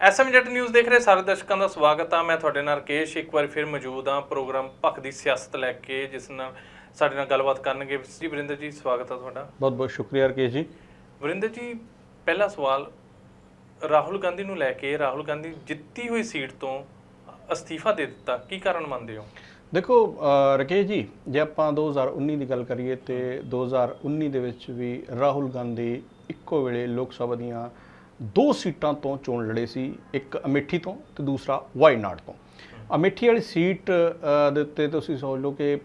SM ਜੱਟ news ਦੇਖ ਰਹੇ ਸਾਰੇ ਦਰਸ਼ਕਾਂ ਦਾ ਸਵਾਗਤ ਆ। ਮੈਂ ਤੁਹਾਡੇ ਨਾਲ ਰਕੇਸ਼ ਇੱਕ ਵਾਰ ਫਿਰ ਮੌਜੂਦ ਆ ਪ੍ਰੋਗਰਾਮ ਭਖ ਦੀ ਸਿਆਸਤ ਲੈ ਕੇ ਜਿਸ ਨਾਲ ਸਾਡੇ ਨਾਲ ਗੱਲਬਾਤ ਕਰਨਗੇ। ਜੀ ਵਰਿੰਦਰ ਜੀ ਸਵਾਗਤ ਆ ਤੁਹਾਡਾ। ਬਹੁਤ ਬਹੁਤ ਸ਼ੁਕਰੀਆ ਰਕੇਸ਼ ਜੀ। ਵਰਿੰਦਰ ਜੀ ਪਹਿਲਾ ਸਵਾਲ ਰਾਹੁਲ ਗਾਂਧੀ ਨੂੰ ਲੈ ਕੇ ਰਾਹੁਲ ਗਾਂਧੀ ਜਿੱਤੀ ਹੋਈ ਸੀਟ ਤੋਂ ਅਸਤੀਫਾ ਦੇ ਦਿੱਤਾ ਕੀ ਕਾਰਨ ਮੰਨਦੇ ਹੋ? ਦੇਖੋ ਰਕੇਸ਼ ਜੀ ਜੇ ਆਪਾਂ 2019 ਦੀ ਗੱਲ ਕਰੀਏ ਤੇ 2019 ਦੇ ਵਿੱਚ ਵੀ ਰਾਹੁਲ ਗਾਂਧੀ ਇੱਕੋ ਵੇਲੇ ਲੋਕ ਸਭਾ ਦੀਆਂ ਦੋ ਸੀਟਾਂ ਤੋਂ ਚੋਣ ਲੜੇ ਸੀ, ਇੱਕ ਅਮੇਠੀ ਤੋਂ ਤੇ ਦੂਸਰਾ ਵਾਇਨਾਡ ਤੋਂ। ਅਮੇਠੀ ਵਾਲੀ ਸੀਟ ਦੇ ਉੱਤੇ ਤੁਸੀਂ ਸੋਚ ਲਓ ਕਿ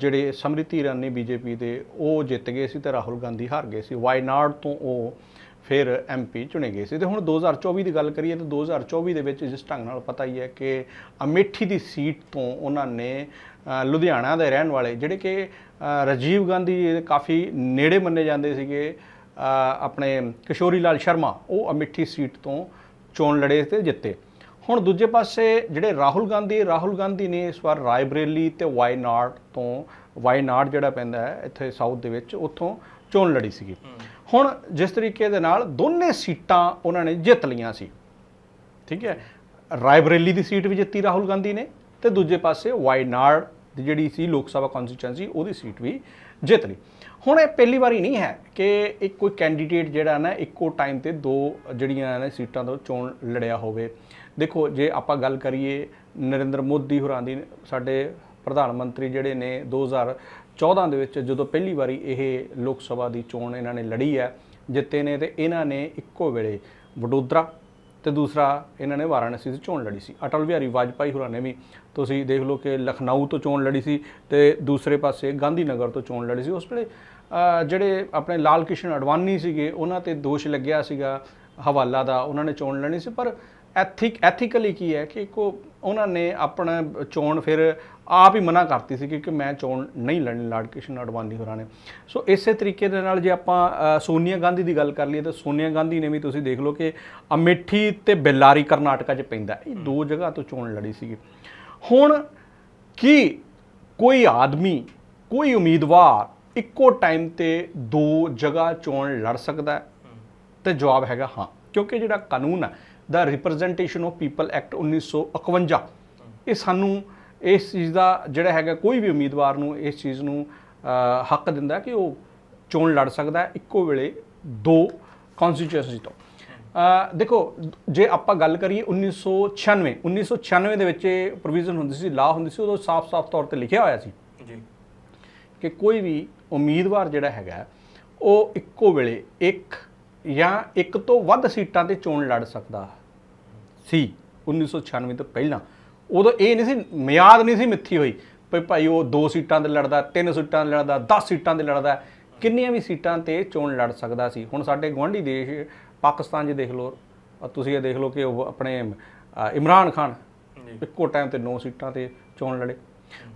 ਜਿਹੜੇ ਸਮ੍ਰਿਤੀ ਇਰਾਨੀ ਬੀਜੇਪੀ ਦੇ ਉਹ ਜਿੱਤ ਗਏ ਸੀ ਤੇ ਰਾਹੁਲ ਗਾਂਧੀ ਹਾਰ ਗਏ ਸੀ। ਵਾਇਨਾਡ ਤੋਂ ਉਹ ਫਿਰ ਐਮਪੀ ਚੁਣੇ ਗਏ ਸੀ। ਤੇ ਹੁਣ 2024 ਦੀ ਗੱਲ ਕਰੀਏ ਤਾਂ 2024 ਦੇ ਵਿੱਚ ਜਿਸ ਢੰਗ ਨਾਲ ਪਤਾ ਹੀ ਹੈ ਕਿ ਅਮੇਠੀ ਦੀ ਸੀਟ ਤੋਂ ਉਹਨਾਂ ਨੇ ਲੁਧਿਆਣਾ ਦੇ ਰਹਿਣ ਵਾਲੇ ਜਿਹੜੇ ਕਿ ਰਾਜੀਵ ਗਾਂਧੀ ਕਾਫੀ ਨੇੜੇ ਮੰਨੇ ਜਾਂਦੇ ਸੀਗੇ ਆਪਣੇ ਕਿਸ਼ੋਰੀ ਲਾਲ ਸ਼ਰਮਾ ਉਹ ਅਮੇਠੀ ਸੀਟ ਤੋਂ ਚੋਣ ਲੜੇ ਤੇ ਜਿੱਤੇ। ਹੁਣ ਦੂਜੇ ਪਾਸੇ ਜਿਹੜੇ ਰਾਹੁਲ ਗਾਂਧੀ ਰਾਹੁਲ ਗਾਂਧੀ ਨੇ ਇਸ ਵਾਰ ਰਾਏਬਰੇਲੀ ਤੇ ਵਾਇਨਾਡ ਤੋਂ ਵਾਇਨਾਡ ਜਿਹੜਾ ਪੈਂਦਾ ਹੈ ਇੱਥੇ ਸਾਊਥ ਦੇ ਵਿੱਚ ਉੱਥੋਂ ਚੋਣ ਲੜੀ ਸੀਗੀ। ਹੁਣ ਜਿਸ ਤਰੀਕੇ ਦੇ ਨਾਲ ਦੋਨੇ ਸੀਟਾਂ ਉਹਨਾਂ ਨੇ ਜਿੱਤ ਲਈਆਂ ਸੀ। ਠੀਕ ਹੈ? ਰਾਏਬਰੇਲੀ ਦੀ ਸੀਟ ਵੀ ਜਿੱਤੀ ਰਾਹੁਲ ਗਾਂਧੀ ਨੇ ਤੇ ਦੂਜੇ ਪਾਸੇ ਵਾਇਨਾਡ ਦੀ ਜਿਹੜੀ ਸੀ ਲੋਕ ਸਭਾ ਕਨਸਟੀਚੁਐਂਸੀ ਉਹਦੀ ਸੀਟ ਵੀ ਜਿੱਤ ਲਈ। ਹੁਣ ਇਹ ਪਹਿਲੀ ਵਾਰੀ ਨਹੀਂ ਹੈ ਕਿ ਇੱਕ ਕੋਈ ਕੈਂਡੀਡੇਟ ਜਿਹੜਾ ਨਾ ਇੱਕੋ ਟਾਈਮ ਤੇ ਦੋ ਜਿਹੜੀਆਂ ਨੇ ਸੀਟਾਂ ਤੋਂ ਚੋਣ ਲੜਿਆ ਹੋਵੇ। ਦੇਖੋ, ਜੇ ਆਪਾਂ ਗੱਲ ਕਰੀਏ ਨਰਿੰਦਰ ਮੋਦੀ ਹੋਰਾਂ ਦੀ, ਸਾਡੇ ਪ੍ਰਧਾਨ ਮੰਤਰੀ ਜਿਹੜੇ ਨੇ 2014 ਦੇ ਵਿੱਚ ਜਦੋਂ ਪਹਿਲੀ ਵਾਰੀ ਇਹ ਲੋਕ ਸਭਾ ਦੀ ਚੋਣ ਇਹਨਾਂ ਨੇ ਲੜੀ ਹੈ, ਜਿੱਤੇ ਨੇ ਤੇ ਇਹਨਾਂ ਨੇ ਇੱਕੋ ਵੇਲੇ ਵਡੋਦਰਾ ਤੇ ਦੂਸਰਾ ਇਹਨਾਂ ਨੇ ਵਾਰਾਣਸੀ ਤੋਂ ਚੋਣ ਲੜੀ ਸੀ। ਅਟਲ ਬਿਹਾਰੀ ਵਾਜਪਾਈ ਹੋਰਾਂ ਨੇ ਵੀ ਤੁਸੀਂ ਦੇਖ ਲਓ ਕਿ ਲਖਨਊ ਤੋਂ ਚੋਣ ਲੜੀ ਸੀ ਤੇ ਦੂਸਰੇ ਪਾਸੇ ਗਾਂਧੀ ਨਗਰ ਤੋਂ ਚੋਣ ਲੜੀ ਸੀ। ਉਸ ਵੇਲੇ ਜਿਹੜੇ ਆਪਣੇ ਲਾਲ ਕਿਸ਼ਨ ਅਡਵਾਨੀ ਸੀਗੇ, ਉਹਨਾਂ ਤੇ ਦੋਸ਼ ਲੱਗਿਆ ਸੀਗਾ ਹਵਾਲਾ ਦਾ, ਉਹਨਾਂ ਨੇ ਚੋਣ ਲੜੀ ਸੀ। ਪਰ ਐਥਿਕ, ਐਥੀਕਲੀ ਕੀ ਹੈ ਕਿ ਕੋ ਉਹਨਾਂ ਨੇ ਆਪਣਾ ਚੋਣ ਫਿਰ ਆਪ ਹੀ ਮਨਾ ਕਰਤੀ ਸੀ ਕਿ ਮੈਂ ਚੋਣ ਨਹੀਂ ਲੜਨੀ, ਲਾਲ ਕ੍ਰਿਸ਼ਨ ਅਡਵਾਨੀ ਹੋਰਾਂ ਨੇ। ਸੋ ਇਸੇ ਤਰੀਕੇ ਦੇ ਨਾਲ ਜੇ ਆਪਾਂ ਸੋਨੀਆ ਗਾਂਧੀ ਦੀ ਗੱਲ ਕਰ ਲਈਏ ਤਾਂ ਸੋਨੀਆ ਗਾਂਧੀ ਨੇ ਵੀ ਤੁਸੀਂ ਦੇਖ ਲਓ ਕਿ ਅਮੇਠੀ ਤੇ ਬੈਲਾਰੀ ਕਰਨਾਟਕਾ 'ਚ ਪੈਂਦਾ। ਇਹ ਦੋ ਜਗ੍ਹਾ ਤੋਂ ਚੋਣ ਲੜੀ ਸੀਗੀ। ਹੁਣ ਕੀ ਕੋਈ ਆਦਮੀ, ਕੋਈ ਉਮੀਦਵਾਰ ਇੱਕੋ ਟਾਈਮ ਤੇ ਦੋ ਜਗ੍ਹਾ ਚੋਣ ਲੜ ਸਕਦਾ ਹੈ? ਤੇ ਜਵਾਬ ਹੈਗਾ ਹਾਂ। ਕਿਉਂਕਿ ਜਿਹੜਾ ਕਾਨੂੰਨ ਹੈ ਦਾ ਰਿਪਰੈਜ਼ੈਂਟੇਸ਼ਨ ਆਫ ਪੀਪਲ ਐਕਟ 1951 ਇਹ ਸਾਨੂੰ ਇਸ ਚੀਜ਼ ਦਾ ਜਿਹੜਾ ਹੈਗਾ ਕੋਈ ਵੀ ਉਮੀਦਵਾਰ ਨੂੰ ਇਸ ਚੀਜ਼ ਨੂੰ ਹੱਕ ਦਿੰਦਾ ਕਿ ਉਹ ਚੋਣ ਲੜ ਸਕਦਾ ਇੱਕੋ ਵੇਲੇ ਦੋ ਕਨਸਟੀਚੁਐਂਸੀ ਤੋਂ। ਦੇਖੋ ਜੇ ਆਪਾਂ ਗੱਲ ਕਰੀਏ 1996 1996 ਦੇ ਵਿੱਚ ਇਹ ਪ੍ਰੋਵੀਜ਼ਨ ਹੁੰਦੀ ਸੀ ਲਾ ਹੁੰਦੀ ਸੀ ਉਦੋਂ ਸਾਫ਼-ਸਾਫ਼ ਤੌਰ ਤੇ ਲਿਖਿਆ ਹੋਇਆ ਸੀ। ਜੀ। ਕਿ ਕੋਈ ਵੀ ਉਮੀਦਵਾਰ ਜਿਹੜਾ ਹੈਗਾ ਉਹ ਇੱਕੋ ਵੇਲੇ ਇੱਕ ਜਾਂ ਇੱਕ ਤੋਂ ਵੱਧ ਸੀਟਾਂ ਤੇ ਚੋਣ ਲੜ ਸਕਦਾ ਸੀ 1996 ਤੋਂ ਪਹਿਲਾਂ। ਉਦੋਂ ਇਹ ਨਹੀਂ ਸੀ ਮਿਆਦ ਨਹੀਂ ਸੀ ਮਿੱਥੀ ਹੋਈ ਵੀ ਭਾਈ ਉਹ ਦੋ ਸੀਟਾਂ ਤੇ ਲੜਦਾ ਤਿੰਨ ਸੀਟਾਂ ਤੇ ਲੜਦਾ 10 ਸੀਟਾਂ ਤੇ ਲੜਦਾ ਕਿੰਨੀਆਂ ਵੀ ਸੀਟਾਂ ਤੇ ਚੋਣ ਲੜ ਸਕਦਾ ਸੀ। ਹੁਣ ਸਾਡੇ ਗੁਆਂਢੀ ਦੇਸ਼ ਪਾਕਿਸਤਾਨ 'ਚ ਦੇਖ ਲਓ ਤੁਸੀਂ ਇਹ ਦੇਖ ਲਓ ਕਿ ਉਹ ਆਪਣੇ ਇਮਰਾਨ ਖਾਨ ਇੱਕੋ ਟਾਈਮ ਤੇ 9 ਸੀਟਾਂ ਤੇ ਚੋਣ ਲੜੇ।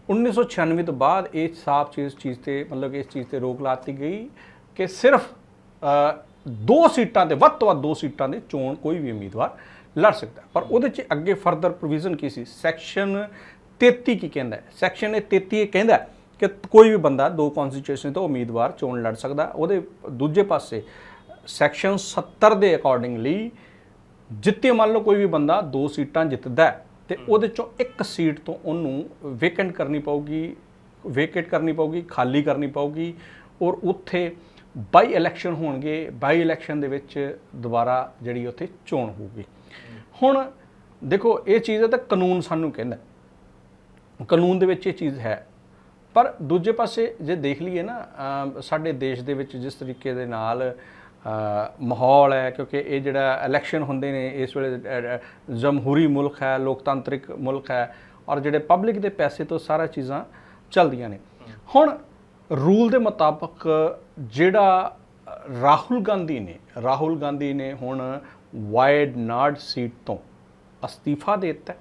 1996 ਤੋਂ ਬਾਅਦ ਇਹ ਸਾਫ਼ ਚੀਜ਼ ਚੀਜ਼ ਤੇ ਮਤਲਬ ਕਿ ਇਸ ਚੀਜ਼ ਤੇ ਰੋਕ ਲਾਤੀ ਗਈ ਕਿ ਸਿਰਫ ਦੋ ਸੀਟਾਂ ਤੇ, ਵੱਧ ਤੋਂ ਵੱਧ ਦੋ ਸੀਟਾਂ ਦੇ ਚੋਣ ਕੋਈ ਵੀ ਉਮੀਦਵਾਰ ਲੜ ਸਕਦਾ ਪਰ ਉਹਦੇ 'ਚ ਅੱਗੇ ਫਰਦਰ ਪ੍ਰੋਵੀਜ਼ਨ ਕੀ ਸੀ? ਸੈਕਸ਼ਨ 33 ਕੀ ਕਹਿੰਦਾ ਸੈਕਸ਼ਨ ਇਹ 33 ਇਹ ਕਹਿੰਦਾ ਕਿ ਕੋਈ ਵੀ ਬੰਦਾ ਦੋ ਕਨਸਟੀਟਿਊਸ਼ਨ ਤੋਂ ਉਮੀਦਵਾਰ ਚੋਣ ਲੜ ਸਕਦਾ ਉਹਦੇ ਦੂਜੇ ਪਾਸੇ ਸੈਕਸ਼ਨ 70 ਦੇ ਅਕੋਰਡਿੰਗਲੀ ਜਿੱਤੇ ਮੰਨ ਲਓ ਕੋਈ ਵੀ ਬੰਦਾ ਦੋ ਸੀਟਾਂ ਜਿੱਤਦਾ ਤੇ ਉਹਦੇ ਚੋਂ ਇੱਕ ਸੀਟ ਤੋਂ ਉਹਨੂੰ ਵੇਕੈਂਟ ਕਰਨੀ ਪਊਗੀ ਵੇਕੇਟ ਕਰਨੀ ਪਊਗੀ, ਖਾਲੀ ਕਰਨੀ ਪਊਗੀ ਔਰ ਉੱਥੇ ਬਾਈ ਇਲੈਕਸ਼ਨ ਹੋਣਗੇ ਬਾਈ ਇਲੈਕਸ਼ਨ ਦੇ ਵਿੱਚ ਦੁਬਾਰਾ ਜਿਹੜੀ ਉੱਥੇ ਚੋਣ ਹੋਊਗੀ। ਹੁਣ ਦੇਖੋ, ਇਹ ਚੀਜ਼ ਹੈ ਤਾਂ ਕਾਨੂੰਨ ਸਾਨੂੰ ਕਹਿੰਦਾ ਕਾਨੂੰਨ ਦੇ ਵਿੱਚ ਇਹ ਚੀਜ਼ ਹੈ। ਪਰ ਦੂਜੇ ਪਾਸੇ ਜੇ ਦੇਖ ਲਈਏ ਨਾ ਸਾਡੇ ਦੇਸ਼ ਦੇ ਵਿੱਚ ਜਿਸ ਤਰੀਕੇ ਦੇ ਨਾਲ ਮਾਹੌਲ ਹੈ ਕਿਉਂਕਿ ਇਹ ਜਿਹੜਾ ਇਲੈਕਸ਼ਨ ਹੁੰਦੇ ਨੇ ਇਸ ਵੇਲੇ ਜਮਹੂਰੀ ਮੁਲਕ ਹੈ ਲੋਕਤੰਤਰਿਕ ਮੁਲਕ ਹੈ ਔਰ ਜਿਹੜੇ ਪਬਲਿਕ ਦੇ ਪੈਸੇ ਤੋਂ ਸਾਰਾ ਚੀਜ਼ਾਂ ਚੱਲਦੀਆਂ ਨੇ। ਹੁਣ ਰੂਲ ਦੇ ਮੁਤਾਬਕ ਜਿਹੜਾ ਰਾਹੁਲ ਗਾਂਧੀ ਨੇ ਰਾਹੁਲ ਗਾਂਧੀ ਨੇ ਹੁਣ ਵਾਈਡ ਨਾਡ ਸੀਟ ਤੋਂ ਅਸਤੀਫਾ ਦੇ ਦਿੱਤਾ।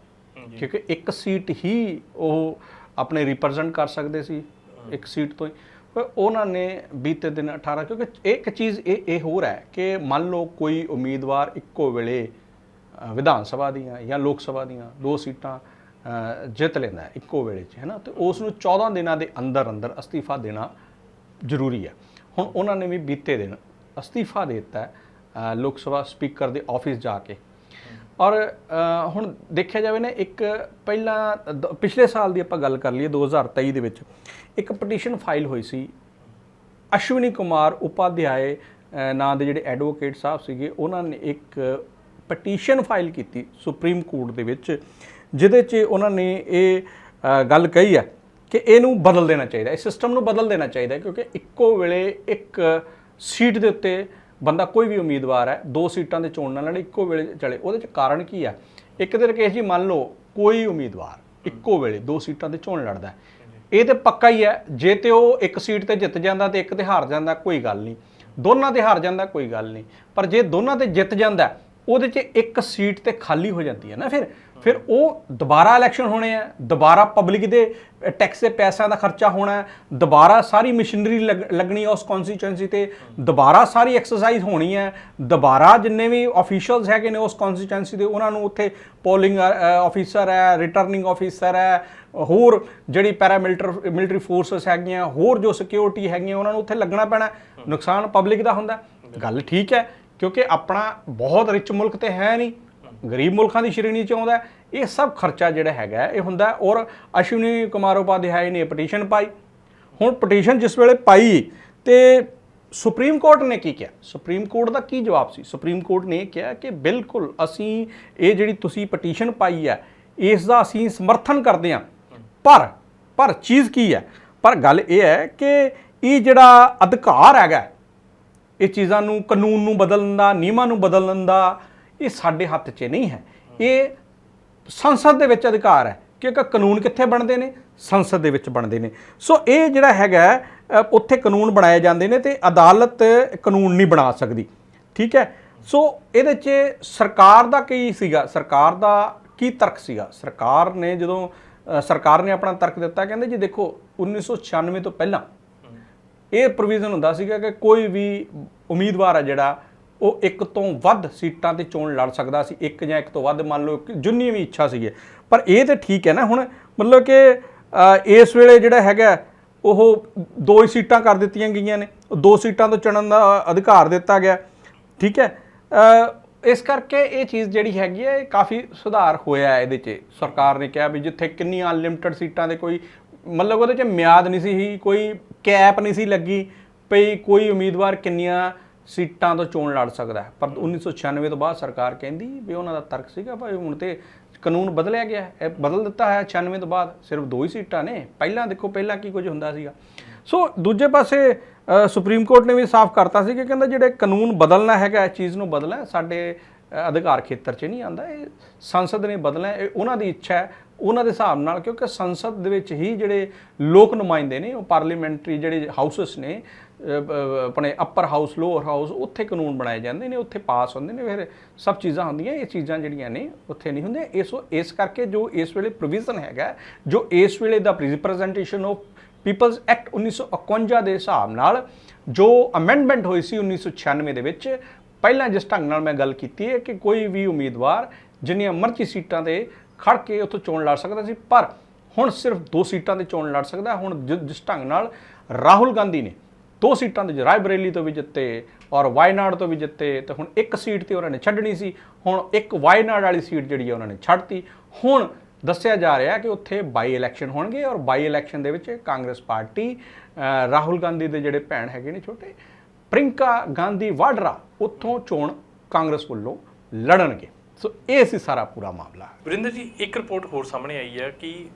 ਕਿਉਂਕਿ ਇੱਕ ਸੀਟ ਹੀ ਉਹ ਆਪਣੇ ਰਿਪਰੈਜ਼ੈਂਟ ਕਰ ਸਕਦੇ ਸੀ ਇੱਕ ਸੀਟ ਤੋਂ ਹੀ। ਪਰ ਉਹਨਾਂ ਨੇ ਬੀਤੇ ਦਿਨ 18 ਕਿਉਂਕਿ ਇੱਕ ਚੀਜ਼ ਇਹ ਇਹ ਹੋਰ ਹੈ ਕਿ ਮੰਨ ਲਓ ਕੋਈ ਉਮੀਦਵਾਰ ਇੱਕੋ ਵੇਲੇ ਵਿਧਾਨ ਸਭਾ ਦੀਆਂ ਜਾਂ ਲੋਕ ਸਭਾ ਦੀਆਂ ਦੋ ਸੀਟਾਂ ਜਿੱਤ ਲੈਂਦਾ ਹੈ ਇੱਕੋ ਵੇਲੇ 'ਚ ਹੈ ਨਾ ਤੇ ਉਸ ਨੂੰ 14 ਦਿਨਾਂ ਦੇ ਅੰਦਰ ਅੰਦਰ ਅਸਤੀਫਾ ਦੇਣਾ ਜ਼ਰੂਰੀ ਹੈ। ਹੁਣ ਉਹਨਾਂ ਨੇ ਵੀ ਬੀਤੇ ਦਿਨ ਅਸਤੀਫਾ ਦੇ ਦਿੱਤਾ ਲੋਕ ਸਭਾ ਸਪੀਕਰ ਦੇ ਆਫਿਸ ਜਾ ਕੇ। ਔਰ ਹੁਣ ਦੇਖਿਆ ਜਾਵੇ ਨਾ, ਇੱਕ ਪਹਿਲਾਂ, ਦ- ਪਿਛਲੇ ਸਾਲ ਦੀ ਆਪਾਂ ਗੱਲ ਕਰ ਲਈਏ 2023 ਦੇ ਵਿੱਚ, ਇੱਕ ਪਟੀਸ਼ਨ ਫਾਈਲ ਹੋਈ ਸੀ। ਅਸ਼ਵਨੀ ਕੁਮਾਰ ਉਪਾਧਿਆਏ ਨਾਂ ਦੇ ਜਿਹੜੇ ਐਡਵੋਕੇਟ ਸਾਹਿਬ ਸੀਗੇ, ਉਹਨਾਂ ਨੇ ਇੱਕ ਪਟੀਸ਼ਨ ਫਾਈਲ ਕੀਤੀ ਸੁਪਰੀਮ ਕੋਰਟ ਦੇ ਵਿੱਚ, ਜਿਹਦੇ 'ਚ ਉਹਨਾਂ ਨੇ ਇਹ ਗੱਲ ਕਹੀ ਹੈ ਕਿ ਇਹਨੂੰ ਬਦਲ ਦੇਣਾ ਚਾਹੀਦਾ, ਇਸ ਸਿਸਟਮ ਨੂੰ ਬਦਲ ਦੇਣਾ ਚਾਹੀਦਾ, ਕਿਉਂਕਿ ਇੱਕੋ ਵੇਲੇ ਇੱਕ ਸੀਟ ਦੇ ਉੱਤੇ ਬੰਦਾ ਕੋਈ ਵੀ ਉਮੀਦਵਾਰ ਹੈ, ਦੋ ਸੀਟਾਂ ਦੇ ਚੋਣ ਨਾਲ ਇੱਕੋ ਵੇਲੇ ਚਲੇ, ਉਹਦੇ 'ਚ ਕਾਰਨ ਕੀ ਹੈ? ਇੱਕ ਤੇ ਰਕੇਸ਼ ਜੀ, ਮੰਨ ਲਓ ਕੋਈ ਉਮੀਦਵਾਰ ਇੱਕੋ ਵੇਲੇ ਦੋ ਸੀਟਾਂ ਤੇ ਚੋਣ ਲੜਦਾ ਇਹ ਤੇ ਪੱਕਾ ਹੀ ਹੈ, ਜੇ ਤੇ ਉਹ ਇੱਕ ਸੀਟ ਤੇ ਜਿੱਤ ਜਾਂਦਾ ਤੇ ਇੱਕ ਤੇ ਹਾਰ ਜਾਂਦਾ, ਕੋਈ ਗੱਲ ਨਹੀਂ। ਦੋਨਾਂ ਤੇ ਹਾਰ ਜਾਂਦਾ, ਕੋਈ ਗੱਲ ਨਹੀਂ। ਪਰ ਜੇ ਦੋਨਾਂ ਤੇ ਜਿੱਤ ਜਾਂਦਾ, ਉਹਦੇ 'ਚ ਇੱਕ ਸੀਟ ਤੇ ਖਾਲੀ ਹੋ ਜਾਂਦੀ ਹੈ ਨਾ ਫਿਰ। ਫਿਰ ਉਹ ਦੁਬਾਰਾ ਇਲੈਕਸ਼ਨ ਹੋਣੇ ਆ, ਦੁਬਾਰਾ ਪਬਲਿਕ ਦੇ ਟੈਕਸ ਦੇ ਪੈਸਿਆਂ ਦਾ ਖਰਚਾ ਹੋਣਾ ਦੁਬਾਰਾ ਸਾਰੀ ਮਸ਼ੀਨਰੀ ਲੱਗ- ਲੱਗਣੀ ਹੈ ਉਸ ਕਨਸਟੀਚੁਐਂਸੀ ਤੇ, ਦੁਬਾਰਾ ਸਾਰੀ ਐਕਸਰਸਾਈਜ਼ ਹੋਣੀ ਹੈ, ਦੁਬਾਰਾ ਜਿੰਨੇ ਵੀ ਅਫੀਸ਼ੀਅਲਸ ਹੈਗੇ ਨੇ ਉਸ ਕਨਸਟੀਚੁਐਂਸੀ ਦੇ, ਉਹਨਾਂ ਨੂੰ ਉੱਥੇ ਪੋਲਿੰਗ ਆਫੀਸਰ ਹੈ ਰਿਟਰਨਿੰਗ ਆਫੀਸਰ ਹੈ, ਹੋਰ ਜਿਹੜੀ ਪੈਰਾਮਿਲਟਰ ਮਿਲਟਰੀ ਫੋਰਸਸ ਹੈਗੀਆਂ, ਹੋਰ ਜੋ ਸਿਕਿਉਰਿਟੀ ਹੈਗੀਆਂ, ਉਹਨਾਂ ਨੂੰ ਉੱਥੇ ਲੱਗਣਾ ਪੈਣਾ ਨੁਕਸਾਨ ਪਬਲਿਕ ਦਾ ਹੁੰਦਾ ਗੱਲ ਠੀਕ ਹੈ, ਕਿਉਂਕਿ ਆਪਣਾ ਬਹੁਤ ਰਿਚ ਮੁਲਕ ਤੇ ਹੈ ਨਹੀਂ। ਗਰੀਬ ਮੁਲਕਾਂ ਦੀ ਸ਼੍ਰੇਣੀ ਚ ਆਉਂਦਾ ਇਹ ਸਭ ਖਰਚਾ ਜਿਹੜਾ ਹੈਗਾ ਇਹ ਹੁੰਦਾ ਔਰ ਅਸ਼ਵਨੀ ਕੁਮਾਰ ਉਪਾਧਿਆਏ ਨੇ ਪਟੀਸ਼ਨ ਪਾਈ। ਹੁਣ ਪਟੀਸ਼ਨ ਜਿਸ ਵੇਲੇ ਪਾਈ ਤੇ ਸੁਪਰੀਮ ਕੋਰਟ ਨੇ ਕੀ ਕਿਹਾ? ਸੁਪਰੀਮ ਕੋਰਟ ਦਾ ਕੀ ਜਵਾਬ ਸੀ? ਸੁਪਰੀਮ ਕੋਰਟ ਨੇ ਇਹ ਕਿਹਾ ਕਿ ਬਿਲਕੁਲ ਅਸੀਂ ਇਹ ਜਿਹੜੀ ਤੁਸੀਂ ਪਟੀਸ਼ਨ ਪਾਈ ਹੈ, ਇਸ ਦਾ ਅਸੀਂ ਸਮਰਥਨ ਕਰਦੇ ਹਾਂ। ਪਰ ਪਰ ਚੀਜ਼ ਕੀ ਹੈ? ਪਰ ਗੱਲ ਇਹ ਹੈ ਕਿ ਇਹ ਜਿਹੜਾ ਅਧਿਕਾਰ ਹੈਗਾ, ਇਹ ਚੀਜ਼ਾਂ ਨੂੰ ਕਾਨੂੰਨ ਨੂੰ ਬਦਲਣ ਦਾ, ਨਿਯਮਾਂ ਨੂੰ ਬਦਲਣ ਦਾ ਇਹ ਸਾਡੇ ਹੱਥ 'ਚ ਨਹੀਂ ਹੈ। ਇਹ ਸੰਸਦ ਦੇ ਵਿੱਚ ਅਧਿਕਾਰ ਹੈ ਕਿ ਕਾਨੂੰਨ ਕਿੱਥੇ ਬਣਦੇ ਨੇ? ਸੰਸਦ ਦੇ ਵਿੱਚ ਬਣਦੇ ਨੇ। ਸੋ ਇਹ ਜਿਹੜਾ ਹੈਗਾ ਉੱਥੇ ਕਾਨੂੰਨ ਬਣਾਏ ਜਾਂਦੇ ਨੇ ਤੇ ਅਦਾਲਤ ਕਾਨੂੰਨ ਨਹੀਂ ਬਣਾ ਸਕਦੀ। ਠੀਕ ਹੈ? ਸੋ ਇਹਦੇ 'ਚ ਸਰਕਾਰ ਦਾ ਕੀ ਸੀਗਾ? ਸਰਕਾਰ ਦਾ ਕੀ ਤਰਕ ਸੀਗਾ? ਸਰਕਾਰ ਨੇ ਜਦੋਂ ਸਰਕਾਰ ਨੇ ਆਪਣਾ ਤਰਕ ਦਿੱਤਾ, ਕਹਿੰਦੇ ਜੀ ਦੇਖੋ 1996 ਤੋਂ ਪਹਿਲਾਂ ਇਹ ਪ੍ਰੋਵੀਜ਼ਨ ਹੁੰਦਾ ਸੀਗਾ ਕਿ ਕੋਈ ਵੀ ਉਮੀਦਵਾਰ ਹੈ ਜਿਹੜਾ ਉਹ ਇੱਕ ਤੋਂ ਵੱਧ ਸੀਟਾਂ ਤੇ ਚੋਣ ਲੜ ਸਕਦਾ ਸੀ, ਇੱਕ ਜਾਂ ਇੱਕ ਤੋਂ ਵੱਧ ਮੰਨ ਲਓ ਕਿ ਜਿੰਨੀ ਵੀ ਇੱਛਾ ਸੀਗੀ। ਪਰ ਇਹ ਤੇ ਠੀਕ ਹੈ ਨਾ ਹੁਣ, ਮਤਲਬ ਕਿ ਇਸ ਵੇਲੇ ਜਿਹੜਾ ਹੈਗਾ, ਉਹ ਦੋ ਹੀ ਸੀਟਾਂ ਕਰ ਦਿੱਤੀਆਂ ਗਈਆਂ ਨੇ। ਦੋ ਸੀਟਾਂ ਤੋਂ ਚੁਣਨ ਦਾ ਅਧਿਕਾਰ ਦਿੱਤਾ ਗਿਆ। ਠੀਕ ਹੈ? ਇਸ ਕਰਕੇ ਇਹ ਚੀਜ਼ ਜਿਹੜੀ ਹੈਗੀ ਹੈ ਕਾਫੀ ਸੁਧਾਰ ਹੋਇਆ ਹੈ ਇਹਦੇ 'ਚ। ਸਰਕਾਰ ਨੇ ਕਿਹਾ ਵੀ ਜਿੱਥੇ ਕਿੰਨੀਆਂ ਅਨਲਿਮਟਿਡ ਸੀਟਾਂ ਦੇ ਕੋਈ, ਮਤਲਬ ਉਹਦੇ 'ਚ ਮਿਆਦ ਨਹੀਂ ਸੀ, ਕੋਈ ਕੈਪ ਨਹੀਂ ਸੀ ਲੱਗੀ ਪਈ ਕੋਈ ਉਮੀਦਵਾਰ ਕਿੰਨੀਆਂ ਸੀਟਾਂ ਤੋਂ ਚੋਣ ਲੜ ਸਕਦਾ ਹੈ। ਪਰ 1996 ਤੋਂ ਬਾਅਦ ਸਰਕਾਰ ਕਹਿੰਦੀ ਵੀ ਉਹਨਾਂ ਦਾ ਤਰਕ ਸੀਗਾ, ਭਾਈ ਹੁਣ ਤੇ ਕਾਨੂੰਨ ਬਦਲਿਆ ਗਿਆ ਹੈ। ਇਹ ਬਦਲ ਦਿੱਤਾ ਹੈ 96 ਤੋਂ ਬਾਅਦ, ਸਿਰਫ ਦੋ ਹੀ ਸੀਟਾਂ ਨੇ। ਪਹਿਲਾਂ ਦੇਖੋ, ਪਹਿਲਾਂ ਕੀ ਕੁਝ ਹੁੰਦਾ ਸੀਗਾ। ਸੋ ਦੂਜੇ ਪਾਸੇ ਸੁਪਰੀਮ ਕੋਰਟ ਨੇ ਵੀ ਸਾਫ਼ ਕਰਤਾ ਸੀ ਕਿ ਕਹਿੰਦਾ ਜਿਹੜੇ ਕਾਨੂੰਨ ਬਦਲਣਾ ਹੈਗਾ ਇਸ ਚੀਜ਼ ਨੂੰ ਬਦਲਣਾ, ਸਾਡੇ ਅਧਿਕਾਰ ਖੇਤਰ 'ਚ ਨਹੀਂ ਆਂਦਾ ਇਹ ਸੰਸਦ ਨੇ ਬਦਲਣਾ, ਇਹ ਉਹਨਾਂ ਦੀ ਇੱਛਾ ਹੈ। ਉਹਨਾਂ ਦੇ ਹਿਸਾਬ ਨਾਲ, ਕਿਉਂਕਿ ਸੰਸਦ ਦੇ ਵਿੱਚ ਹੀ ਜਿਹੜੇ ਲੋਕ ਨੁਮਾਇੰਦੇ ਨੇ, ਉਹ ਪਾਰਲੀਮੈਂਟਰੀ ਜਿਹੜੇ ਹਾਊਸਸ ਨੇ ਆਪਣੇ ਅੱਪਰ ਹਾਊਸ ਲੋਅਰ ਹਾਊਸ ਉੱਥੇ ਕਾਨੂੰਨ ਬਣਾਏ ਜਾਂਦੇ ਨੇ, ਉੱਥੇ ਪਾਸ ਹੁੰਦੇ ਨੇ, ਫਿਰ ਸਭ ਚੀਜ਼ਾਂ ਹੁੰਦੀਆਂ, ਇਹ ਚੀਜ਼ਾਂ ਜਿਹੜੀਆਂ ਨੇ, ਉੱਥੇ ਨਹੀਂ ਹੁੰਦੀਆਂ। ਇਸ ਇਸ ਕਰਕੇ ਜੋ ਇਸ ਵੇਲੇ ਪ੍ਰੋਵੀਜ਼ਨ ਹੈਗਾ, ਜੋ ਇਸ ਵੇਲੇ ਦਾ ਰਿਪਰੈਜ਼ੈਂਟੇਸ਼ਨ ਆਫ ਪੀਪਲਸ ਐਕਟ 1951 ਦੇ ਹਿਸਾਬ ਨਾਲ, ਜੋ ਅਮੈਂਡਮੈਂਟ ਹੋਈ ਸੀ 1996 ਦੇ ਵਿੱਚ, ਪਹਿਲਾਂ ਜਿਸ ਢੰਗ ਨਾਲ ਮੈਂ ਗੱਲ ਕੀਤੀ ਹੈ ਕਿ ਕੋਈ ਵੀ ਉਮੀਦਵਾਰ ਜਿੰਨੀਆਂ ਮਰਜ਼ੀ ਸੀਟਾਂ ਤੇ ਖੜ ਕੇ ਉੱਥੋਂ ਚੋਣ ਲੜ ਸਕਦਾ ਸੀ, ਪਰ ਹੁਣ ਸਿਰਫ ਦੋ ਸੀਟਾਂ ਤੇ ਚੋਣ ਲੜ ਸਕਦਾ, ਹੁਣ ਜਿਸ ਢੰਗ ਨਾਲ ਰਾਹੁਲ ਗਾਂਧੀ ਨੇ ਦੋ ਸੀਟਾਂ ਤੇ ਰਾਏਬਰੇਲੀ ਤੋਂ ਵੀ ਜਿੱਤੇ ਔਰ ਵਾਇਨਾਡ ਤੋਂ ਵੀ ਜਿੱਤੇ, ਤੇ ਹੁਣ ਇੱਕ ਸੀਟ ਤੇ ਉਹਨਾਂ ਨੇ ਛੱਡਣੀ ਸੀ। ਹੁਣ ਇੱਕ ਵਾਇਨਾਡ ਵਾਲੀ ਸੀਟ ਜਿਹੜੀ ਹੈ ਉਹਨਾਂ ਨੇ ਛੱਡਤੀ। ਹੁਣ ਦੱਸਿਆ ਜਾ ਰਿਹਾ ਕਿ ਉੱਥੇ ਬਾਈ ਇਲੈਕਸ਼ਨ ਹੋਣਗੇ ਔਰ ਬਾਈ ਇਲੈਕਸ਼ਨ ਦੇ ਵਿੱਚ ਕਾਂਗਰਸ ਪਾਰਟੀ ਰਾਹੁਲ ਗਾਂਧੀ ਦੇ ਜਿਹੜੇ ਭੈਣ ਹੈਗੇ ਨੇ ਛੋਟੇ ਪ੍ਰਿੰਕਾ ਗਾਂਧੀ ਵਾਡਰਾ ਉੱਥੋਂ ਚੋਣ ਕਾਂਗਰਸ ਵੱਲੋਂ ਲੜਨਗੇ। ਸੋ ਇਹ ਸੀ ਸਾਰਾ ਪੂਰਾ ਮਾਮਲਾ। ਵਰਿੰਦਰ ਜੀ, ਇੱਕ ਰਿਪੋਰਟ ਹੋਰ ਸਾਹਮਣੇ ਆਈ ਹੈ ਕਿ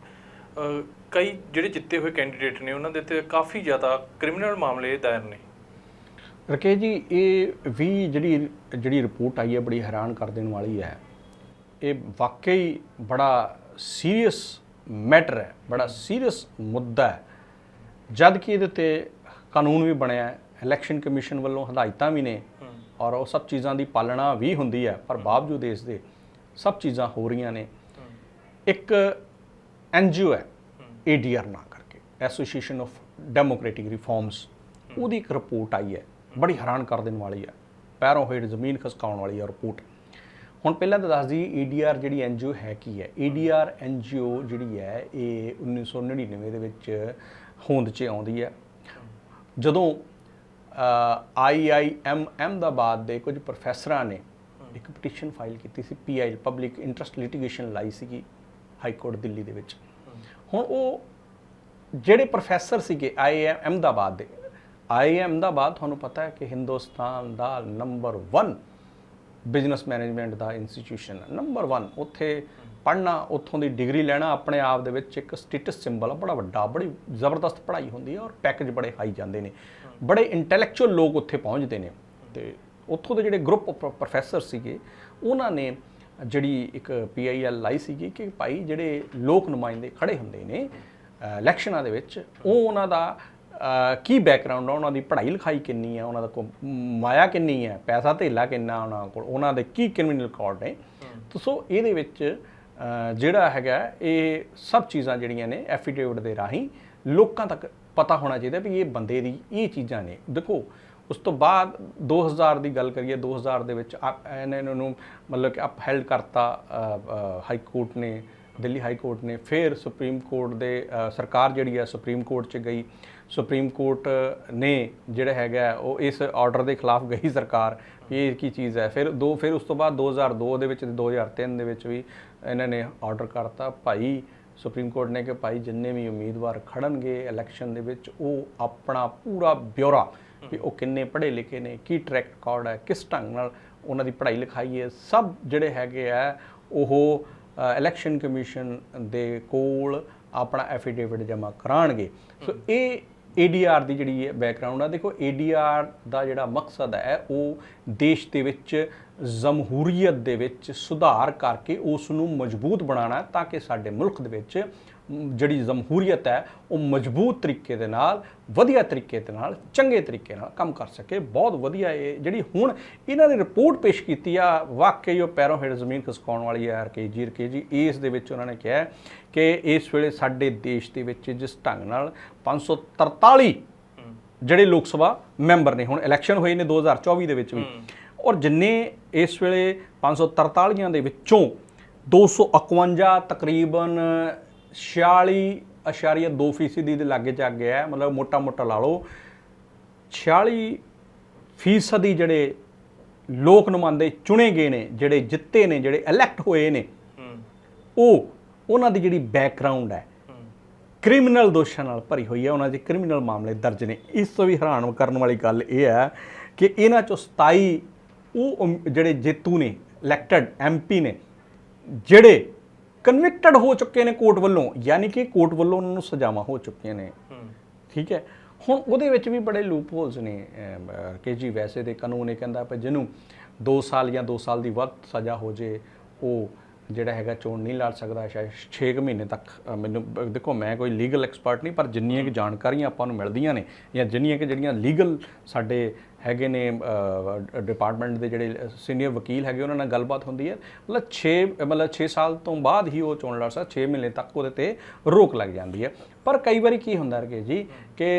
ਕਈ ਜਿਹੜੇ ਜਿੱਤੇ ਹੋਏ ਕੈਂਡੀਡੇਟ ਨੇ ਉਹਨਾਂ ਦੇ ਤੇ ਕਾਫੀ ਜ਼ਿਆਦਾ ਕ੍ਰਿਮੀਨਲ ਮਾਮਲੇ ਦਾਇਰ ਨੇ। ਰਕੇਸ਼ ਜੀ ਇਹ ਵੀ ਜਿਹੜੀ ਜਿਹੜੀ ਰਿਪੋਰਟ ਆਈ ਹੈ ਬੜੀ ਹੈਰਾਨ ਕਰ ਦੇਣ ਵਾਲੀ ਹੈ। ਇਹ ਵਾਕਈ ਬੜਾ ਸੀਰੀਅਸ ਮੈਟਰ ਹੈ ਬੜਾ ਸੀਰੀਅਸ ਮੁੱਦਾ ਹੈ। ਜਦ ਕਿ ਇਹਦੇ ਤੇ ਕਾਨੂੰਨ ਵੀ ਬਣਿਆ ਹੈ ਇਲੈਕਸ਼ਨ ਕਮਿਸ਼ਨ ਵੱਲੋਂ ਹਦਾਇਤਾਂ ਵੀ ਨੇ ਔਰ ਉਹ ਸਭ ਚੀਜ਼ਾਂ ਦੀ ਪਾਲਣਾ ਵੀ ਹੁੰਦੀ ਹੈ ਪਰ ਬਾਵਜੂਦ ਇਸ ਦੇ ਸਭ ਚੀਜ਼ਾਂ ਹੋ ਰਹੀਆਂ ਨੇ। ਇੱਕ ਐਨਜੀਓ ਹੈ ਏਡੀਆਰ ਨਾ ਕਰਕੇ ਐਸੋਸੀਏਸ਼ਨ ਆਫ ਡੈਮੋਕ੍ਰੈਟਿਕ ਰਿਫਾਰਮਸ ਉਹਦੀ ਇੱਕ ਰਿਪੋਰਟ ਆਈ ਹੈ, ਬੜੀ ਹੈਰਾਨ ਕਰ ਦੇਣ ਵਾਲੀ ਹੈ, ਪੈਰੋਂ ਹੇਠ ਜ਼ਮੀਨ ਖਸਕਾਉਣ ਵਾਲੀ ਹੈ ਰਿਪੋਰਟ ਹੁਣ ਪਹਿਲਾਂ ਤਾਂ ਦੱਸ ਦਈਏ ਏਡੀਆਰ ਜਿਹੜੀ ਐਨਜੀਓ ਹੈ ਕੀ ਹੈ? ਏਡੀਆਰ ਐਨਜੀਓ ਜਿਹੜੀ ਹੈ, ਇਹ 1999 ਦੇ ਵਿੱਚ ਹੋਂਦ 'ਚ ਆਉਂਦੀ ਹੈ। ਜਦੋਂ ਆਈਆਈਐਮਐਮ ਦਾ ਬਾਦ ਦੇ ਕੁਝ ਪ੍ਰੋਫੈਸਰਾਂ ਨੇ ਇੱਕ ਪਟੀਸ਼ਨ ਫਾਈਲ ਕੀਤੀ ਸੀ ਪੀਆਈ ਪਬਲਿਕ ਇੰਟਰਸਟ ਲਿਟੀਗੇਸ਼ਨ ਲਾਈ ਸੀਗੀ, ਹਾਈ ਕੋਰਟ ਦਿੱਲੀ ਦੇ ਵਿੱਚ। ਹੁਣ ਉਹ ਜਿਹੜੇ ਪ੍ਰੋਫੈਸਰ ਸੀਗੇ ਆਈਐਮ ਅਹਿਮਦਾਬਾਦ ਦੇ। ਆਈਐਮ ਅਹਿਮਦਾਬਾਦ ਤੁਹਾਨੂੰ ਪਤਾ ਹੈ ਕਿ ਹਿੰਦੁਸਤਾਨ ਦਾ ਨੰਬਰ 1 ਬਿਜ਼ਨਸ ਮੈਨੇਜਮੈਂਟ ਦਾ ਇੰਸਟੀਟਿਊਸ਼ਨ ਹੈ। ਨੰਬਰ 1 ਉੱਥੇ ਪੜ੍ਹਨਾ, ਉੱਥੋਂ ਦੀ ਡਿਗਰੀ ਲੈਣਾ, ਆਪਣੇ ਆਪ ਦੇ ਵਿੱਚ ਇੱਕ ਸਟੇਟਸ ਸਿੰਬਲ ਆ, ਬੜਾ ਵੱਡਾ, ਬੜੀ ਜ਼ਬਰਦਸਤ ਪੜ੍ਹਾਈ ਹੁੰਦੀ ਹੈ ਔਰ ਪੈਕੇਜ ਬੜੇ ਹਾਈ ਜਾਂਦੇ ਨੇ। ਬੜੇ ਇੰਟੈਲੈਕਚੁਅਲ ਲੋਕ ਉੱਥੇ ਪਹੁੰਚਦੇ ਨੇ। ਤੇ ਉੱਥੋਂ ਦੇ ਜਿਹੜੇ ਗਰੁੱਪ ਪ੍ਰੋਫੈਸਰ ਸੀਗੇ, ਉਹਨਾਂ ਨੇ ਜਿਹੜੀ ਇੱਕ ਪੀਆਈਐਲ ਲਾਈ ਸੀਗੀ ਕਿ ਭਾਈ ਜਿਹੜੇ ਲੋਕ ਨੁਮਾਇੰਦੇ ਖੜੇ ਹੁੰਦੇ ਨੇ ਇਲੈਕਸ਼ਨਾਂ ਦੇ ਵਿੱਚ ਉਹ ਉਹਨਾਂ ਦਾ ਕੀ ਬੈਕਗ੍ਰਾਉਂਡ ਆ? ਉਹਨਾਂ ਦੀ ਪੜ੍ਹਾਈ ਲਿਖਾਈ ਕਿੰਨੀ ਆ? ਉਹਨਾਂ ਦਾ ਕੋ ਮਾਇਆ ਕਿੰਨੀ ਹੈ ਪੈਸਾ ਧੇਲਾ ਕਿੰਨਾ ਉਹਨਾਂ ਕੋਲ? ਉਹਨਾਂ ਦੇ ਕੀ ਕ੍ਰਿਮੀਨਲ ਰਿਕਾਰਡ ਨੇ? ਤਾਂ ਸੋ ਇਹਦੇ ਵਿੱਚ ਜਿਹੜਾ ਹੈਗਾ ਇਹ ਸਭ ਚੀਜ਼ਾਂ ਜਿਹੜੀਆਂ ਨੇ ਐਫੀਡੇਵਿਟ ਦੇ ਰਾਹੀਂ ਲੋਕਾਂ ਤੱਕ ਪਤਾ ਹੋਣਾ ਚਾਹੀਦਾ ਵੀ ਇਹ ਬੰਦੇ ਦੀ ਇਹ ਚੀਜ਼ਾਂ ਨੇ। ਦੇਖੋ ਉਸ ਤੋਂ ਬਾਅਦ 2000 ਦੀ ਗੱਲ ਕਰੀਏ 2000 ਦੇ ਵਿੱਚ ਆ- ਇਹਨਾਂ ਨੂੰ ਮਤਲਬ ਕਿ ਅਪਹੈਲਡ ਕਰਤਾ ਹਾਈ ਕੋਰਟ ਨੇ, ਦਿੱਲੀ ਹਾਈ ਕੋਰਟ ਨੇ। ਫਿਰ ਸੁਪਰੀਮ ਕੋਰਟ ਦੇ ਸਰਕਾਰ ਜਿਹੜੀ ਹੈ ਸੁਪਰੀਮ ਕੋਰਟ 'ਚ ਗਈ। ਸੁਪਰੀਮ ਕੋਰਟ ਨੇ ਜਿਹੜਾ ਹੈਗਾ ਉਹ ਇਸ ਆਰਡਰ ਦੇ ਖਿਲਾਫ ਗਈ ਸਰਕਾਰ ਵੀ ਇਹ ਕੀ ਚੀਜ਼ ਹੈ। ਫਿਰ ਦੋ, ਫਿਰ ਉਸ ਤੋਂ ਬਾਅਦ 2002 ਦੇ ਵਿੱਚ ਤੇ 2003 ਦੇ ਵਿੱਚ ਵੀ ਇਹਨਾਂ ਨੇ ਆਰਡਰ ਕਰਤਾ। ਭਾਈ ਸੁਪਰੀਮ ਕੋਰਟ ਨੇ ਕਿ ਭਾਈ ਜਿੰਨੇ ਵੀ ਉਮੀਦਵਾਰ ਖੜਨਗੇ ਇਲੈਕਸ਼ਨ ਦੇ ਵਿੱਚ, ਉਹ ਆਪਣਾ ਪੂਰਾ ਬਿਊਰਾ ਵੀ ਉਹ ਕਿੰਨੇ ਪੜ੍ਹੇ ਲਿਖੇ ਨੇ ਕੀ ਟਰੈਕ ਰਿਕਾਰਡ ਹੈ ਕਿਸ ਢੰਗ ਨਾਲ ਉਹਨਾਂ ਦੀ ਪੜ੍ਹਾਈ ਲਿਖਾਈ ਹੈ ਸਭ ਜਿਹੜੇ ਹੈਗੇ ਆ ਉਹ ਇਲੈਕਸ਼ਨ ਕਮਿਸ਼ਨ ਦੇ ਕੋਲ ਆਪਣਾ ਐਫੀਡੇਵਿਟ ਜਮ੍ਹਾਂ ਕਰਾਣਗੇ ਸੋ ਇਹ ਏਡੀਆਰ ਦੀ ਜਿਹੜੀ ਹੈ ਬੈਕਗ੍ਰਾਉਂਡ ਆ ਦੇਖੋ ਏਡੀਆਰ ਦਾ ਜਿਹੜਾ ਮਕਸਦ ਹੈ ਉਹ ਦੇਸ਼ ਦੇ ਵਿੱਚ ਜਮਹੂਰੀਅਤ ਦੇ ਵਿੱਚ ਸੁਧਾਰ ਕਰਕੇ ਉਸ ਨੂੰ ਮਜ਼ਬੂਤ ਬਣਾਉਣਾ ਤਾਂ ਕਿ ਸਾਡੇ ਮੁਲਕ ਦੇ ਵਿੱਚ ਜਿਹੜੀ ਜਮਹੂਰੀਅਤ ਹੈ ਉਹ ਮਜ਼ਬੂਤ ਤਰੀਕੇ ਦੇ ਨਾਲ ਵਧੀਆ ਤਰੀਕੇ ਦੇ ਨਾਲ ਚੰਗੇ ਤਰੀਕੇ ਨਾਲ ਕੰਮ ਕਰ ਸਕੇ। ਬਹੁਤ ਵਧੀਆ ਇਹ ਜਿਹੜੀ ਹੁਣ ਇਹਨਾਂ ਨੇ ਰਿਪੋਰਟ ਪੇਸ਼ ਕੀਤੀ ਆ ਵਾਕਈ ਉਹ ਪੈਰੋਂ ਹੇਠ ਜ਼ਮੀਨ ਖਸਕਾਉਣ ਵਾਲੀ ਹੈ ਆਰਕੇਜੀ ਰਕੇਜੀ ਇਸ ਦੇ ਵਿੱਚ ਉਹਨਾਂ ਨੇ ਕਿਹਾ ਕਿ ਇਸ ਵੇਲੇ ਸਾਡੇ ਦੇਸ਼ ਦੇ ਵਿੱਚ ਜਿਸ ਢੰਗ ਨਾਲ 543 ਜਿਹੜੇ ਲੋਕ ਸਭਾ ਮੈਂਬਰ ਨੇ ਹੁਣ ਇਲੈਕਸ਼ਨ ਹੋਏ ਨੇ 2024 ਦੇ ਵਿੱਚ ਵੀ। ਔਰ ਜਿੰਨੇ ਇਸ ਵੇਲੇ 543 ਦੇ ਵਿੱਚੋਂ 251 ਤਕਰੀਬਨ 46.2 ਫੀਸਦੀ ਦੇ ਲਾਗੇ ਜਾ ਗਿਆ ਹੈ ਮਤਲਬ ਮੋਟਾ ਮੋਟਾ ਲਾ ਲਓ। 46 ਫੀਸਦੀ ਜਿਹੜੇ ਲੋਕ ਨੁਮਾਇੰਦੇ ਚੁਣੇ ਗਏ ਨੇ ਜਿਹੜੇ ਜਿੱਤੇ ਨੇ ਜਿਹੜੇ ਇਲੈਕਟ ਹੋਏ ਨੇ ਉਹ ਉਹਨਾਂ ਦੀ ਜਿਹੜੀ ਬੈਕਗ੍ਰਾਉਂਡ ਹੈ ਕ੍ਰਿਮੀਨਲ ਦੋਸ਼ਾਂ ਨਾਲ ਭਰੀ ਹੋਈ ਹੈ। ਉਹਨਾਂ ਦੇ ਕ੍ਰਿਮੀਨਲ ਮਾਮਲੇ ਦਰਜ ਨੇ। ਇਸ ਤੋਂ ਵੀ ਹੈਰਾਨ ਕਰਨ ਵਾਲੀ ਗੱਲ ਇਹ ਹੈ ਕਿ ਇਹਨਾਂ ਚੋਂ 27 ਉਹ ਜਿਹੜੇ ਜੇਤੂ ਨੇ ਇਲੈਕਟਡ ਐਮਪੀ ਨੇ ਜਿਹੜੇ ਕਨਵਿਕਟਡ ਹੋ ਚੁੱਕੇ ਨੇ ਕੋਰਟ ਵੱਲੋਂ ਯਾਨੀ ਕਿ ਕੋਰਟ ਵੱਲੋਂ ਉਹਨਾਂ ਨੂੰ ਸਜ਼ਾਵਾਂ ਹੋ ਚੁੱਕੀਆਂ ਨੇ। ਠੀਕ ਹੈ? ਹੁਣ ਉਹਦੇ ਵਿੱਚ ਵੀ ਬੜੇ ਲੂਪ ਹੋਲਸ ਨੇ ਕਿ ਜੀ ਵੈਸੇ ਦੇ ਕਾਨੂੰਨ ਇਹ ਕਹਿੰਦਾ ਪਰ ਜਿਹਨੂੰ 2 ਸਾਲ ਜਾਂ 2 ਸਾਲ ਦੀ ਵੱਧ ਸਜ਼ਾ ਹੋ ਜੇ ਉਹ ਜਿਹੜਾ ਹੈਗਾ ਚੋਣ ਨਹੀਂ ਲੜ ਸਕਦਾ ਸ਼ਾਇਦ 6 ਮਹੀਨੇ ਤੱਕ। ਮੈਨੂੰ ਦੇਖੋ, ਮੈਂ ਕੋਈ ਲੀਗਲ ਐਕਸਪਰਟ ਨਹੀਂ, ਪਰ ਜਿੰਨੀਆਂ ਕਿ ਜਾਣਕਾਰੀਆਂ ਆਪਾਂ ਨੂੰ ਮਿਲਦੀਆਂ ਨੇ ਜਾਂ ਜਿੰਨੀਆਂ ਕਿ ਜਿਹੜੀਆਂ ਲੀਗਲ ਸਾਡੇ ਹੈਗੇ ਨੇ ਡਿਪਾਰਟਮੈਂਟ ਦੇ ਜਿਹੜੇ ਸੀਨੀਅਰ ਵਕੀਲ ਹੈਗੇ, ਉਹਨਾਂ ਨਾਲ ਗੱਲਬਾਤ ਹੁੰਦੀ ਹੈ, ਮਤਲਬ 6 ਮਤਲਬ 6 ਸਾਲ ਤੋਂ ਬਾਅਦ ਹੀ ਉਹ ਚੋਣ ਲੜ ਸਕਦਾ 6 ਮਹੀਨੇ ਤੱਕ ਉਹਦੇ ਤੇ ਰੋਕ ਲੱਗ ਜਾਂਦੀ ਹੈ। ਪਰ ਕਈ ਵਾਰੀ ਕੀ ਹੁੰਦਾ ਹੈ ਕਿ ਜੀ ਕਿ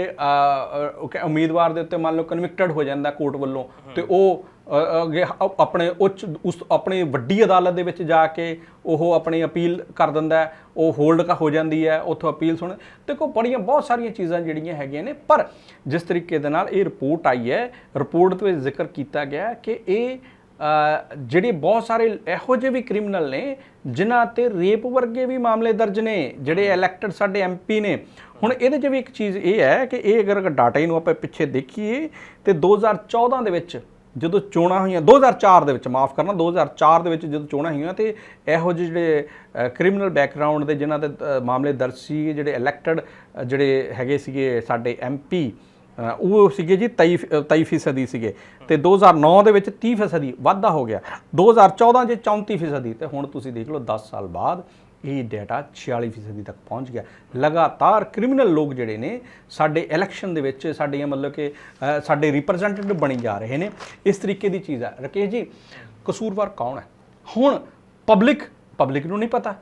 ਉਮੀਦਵਾਰ ਦੇ ਉੱਤੇ ਮੰਨ ਲਓ ਕਨਵਿਕਟਡ ਹੋ ਜਾਂਦਾ ਕੋਰਟ ਵੱਲੋਂ, ਤੇ ਉਹ ਅੱਗੇ ਆਪਣੇ ਉੱਚ, ਉਸ, ਆਪਣੀ ਵੱਡੀ ਅਦਾਲਤ ਦੇ ਵਿੱਚ ਜਾ ਕੇ ਉਹ ਆਪਣੀ ਅਪੀਲ ਕਰ ਦਿੰਦਾ ਉਹ ਹੋਲਡ ਹੋ ਜਾਂਦੀ ਹੈ, ਉੱਥੋਂ ਅਪੀਲ ਸੁਣ। ਦੇਖੋ, ਬੜੀਆਂ, ਬਹੁਤ ਸਾਰੀਆਂ ਚੀਜ਼ਾਂ ਜਿਹੜੀਆਂ ਹੈਗੀਆਂ ਨੇ, ਪਰ ਜਿਸ ਤਰੀਕੇ ਦੇ ਨਾਲ ਇਹ ਰਿਪੋਰਟ ਆਈ ਹੈ, ਰਿਪੋਰਟ ਤੋਂ ਵਿੱਚ ਜ਼ਿਕਰ ਕੀਤਾ ਗਿਆ ਕਿ ਇਹ ਜਿਹੜੇ ਬਹੁਤ ਸਾਰੇ ਇਹੋ ਜਿਹੇ ਵੀ ਕ੍ਰਿਮੀਨਲ ਨੇ, ਜਿਨ੍ਹਾਂ ਤੇ ਰੇਪ ਵਰਗੇ ਵੀ ਮਾਮਲੇ ਦਰਜ ਨੇ, ਜਿਹੜੇ ਇਲੈਕਟਡ ਸਾਡੇ ਐਮਪੀ ਨੇ। ਹੁਣ ਇਹਦੇ 'ਚ ਵੀ ਇੱਕ ਚੀਜ਼ ਇਹ ਹੈ ਕਿ ਇਹ ਅਗਰ ਡਾਟਾ ਨੂੰ ਆਪਾਂ ਪਿੱਛੇ ਦੇਖੀਏ, ਤੇ 2014 ਦੇ ਵਿੱਚ ਜਦੋਂ ਚੋਣਾਂ ਹੋਈਆਂ 2004 ਦੇ ਵਿੱਚ ਮਾਫ ਕਰਨਾ 2004 ਦੇ ਵਿੱਚ ਜਦੋਂ ਚੋਣਾਂ ਹੋਈਆਂ ਤੇ ਇਹੋ ਜਿਹੇ ਜਿਹੜੇ ਕ੍ਰਿਮੀਨਲ ਬੈਕਗ੍ਰਾਉਂਡ ਦੇ ਜਿਨ੍ਹਾਂ ਦੇ ਮਾਮਲੇ ਦਰਜ ਸੀ ਜਿਹੜੇ ਇਲੈਕਟਡ ਜਿਹੜੇ ਹੈਗੇ ਸੀਗੇ ਸਾਡੇ ਐਮਪੀ ਅ, ਉਹ ਸੀਗੇ ਜੀ 23 ਫ- ਅ, 23 ਫੀਸਦੀ ਸੀਗੇ। ਤੇ 2009 ਦੇ ਵਿੱਚ 30 ਫੀਸਦੀ ਵਾਧਾ ਹੋ ਗਿਆ। 2014 'ਚ 34 ਫੀਸਦੀ। ਤੇ ਹੁਣ ਤੁਸੀਂ ਦੇਖ ਲਓ 10 ਸਾਲ ਬਾਅਦ ਇਹ ਡਾਟਾ 46 ਫੀਸਦੀ ਤੱਕ ਪਹੁੰਚ ਗਿਆ। ਲਗਾਤਾਰ ਕ੍ਰਿਮੀਨਲ ਲੋਕ ਜਿਹੜੇ ਨੇ ਸਾਡੇ ਇਲੈਕਸ਼ਨ ਦੇ ਵਿੱਚ ਸਾਡੀਆਂ ਮਤਲਬ ਕਿ ਸਾਡੇ ਰਿਪਰੈਜ਼ੈਂਟੇਟਿਵ ਬਣੀ ਜਾ ਰਹੇ ਨੇ। ਇਸ ਤਰੀਕੇ ਦੀ ਚੀਜ਼ ਹੈ ਰਕੇਸ਼ ਜੀ ਕਸੂਰਵਾਰ ਕੌਣ ਹੈ? ਹੁਣ ਪਬਲਿਕ ਪਬਲਿਕ ਨੂੰ ਨਹੀਂ ਪਤਾ।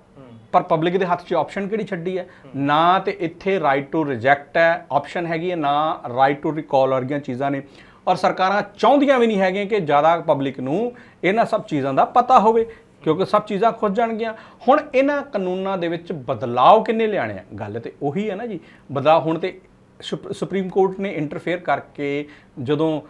ਪਰ ਪਬਲਿਕ ਦੇ ਹੱਥ 'ਚ ਆਪਸ਼ਨ ਕਿਹੜੀ ਛੱਡੀ ਹੈ? ਨਾ ਤੇ ਇੱਥੇ ਰਾਈਟ ਟੂ ਰਿਜੈਕਟ ਹੈ ਆਪਸ਼ਨ ਹੈਗੀ ਹੈ ਨਾ ਰਾਈਟ ਟੂ ਰਿਕਾਲ ਵਰਗੀਆਂ ਚੀਜ਼ਾਂ ਨੇ। ਔਰ ਸਰਕਾਰਾਂ ਚਾਹੁੰਦੀਆਂ ਵੀ ਨਹੀਂ ਹੈਗੀਆਂ ਕਿ ਜ਼ਿਆਦਾ ਪਬਲਿਕ ਨੂੰ ਇਹਨਾਂ ਸਭ ਚੀਜ਼ਾਂ ਦਾ ਪਤਾ ਹੋਵੇ। ਕਿਉਂਕਿ ਸਭ ਚੀਜ਼ਾਂ ਖੁੱਜ ਜਾਣਗੀਆਂ। ਹੁਣ ਇਹਨਾਂ ਕਾਨੂੰਨਾਂ ਦੇ ਵਿੱਚ ਬਦਲਾਅ ਕਿੰਨੇ ਲਿਆਣੇ ਆ? ਗੱਲ ਤੇ ਉਹੀ ਹੈ ਨਾ ਜੀ। ਬਦਲਾਅ ਹੁਣ ਤੇ ਸੁਪ- ਸੁਪਰੀਮ ਕੋਰਟ ਨੇ ਇੰਟਰਫੇਅਰ ਕਰਕੇ ਜਦੋਂ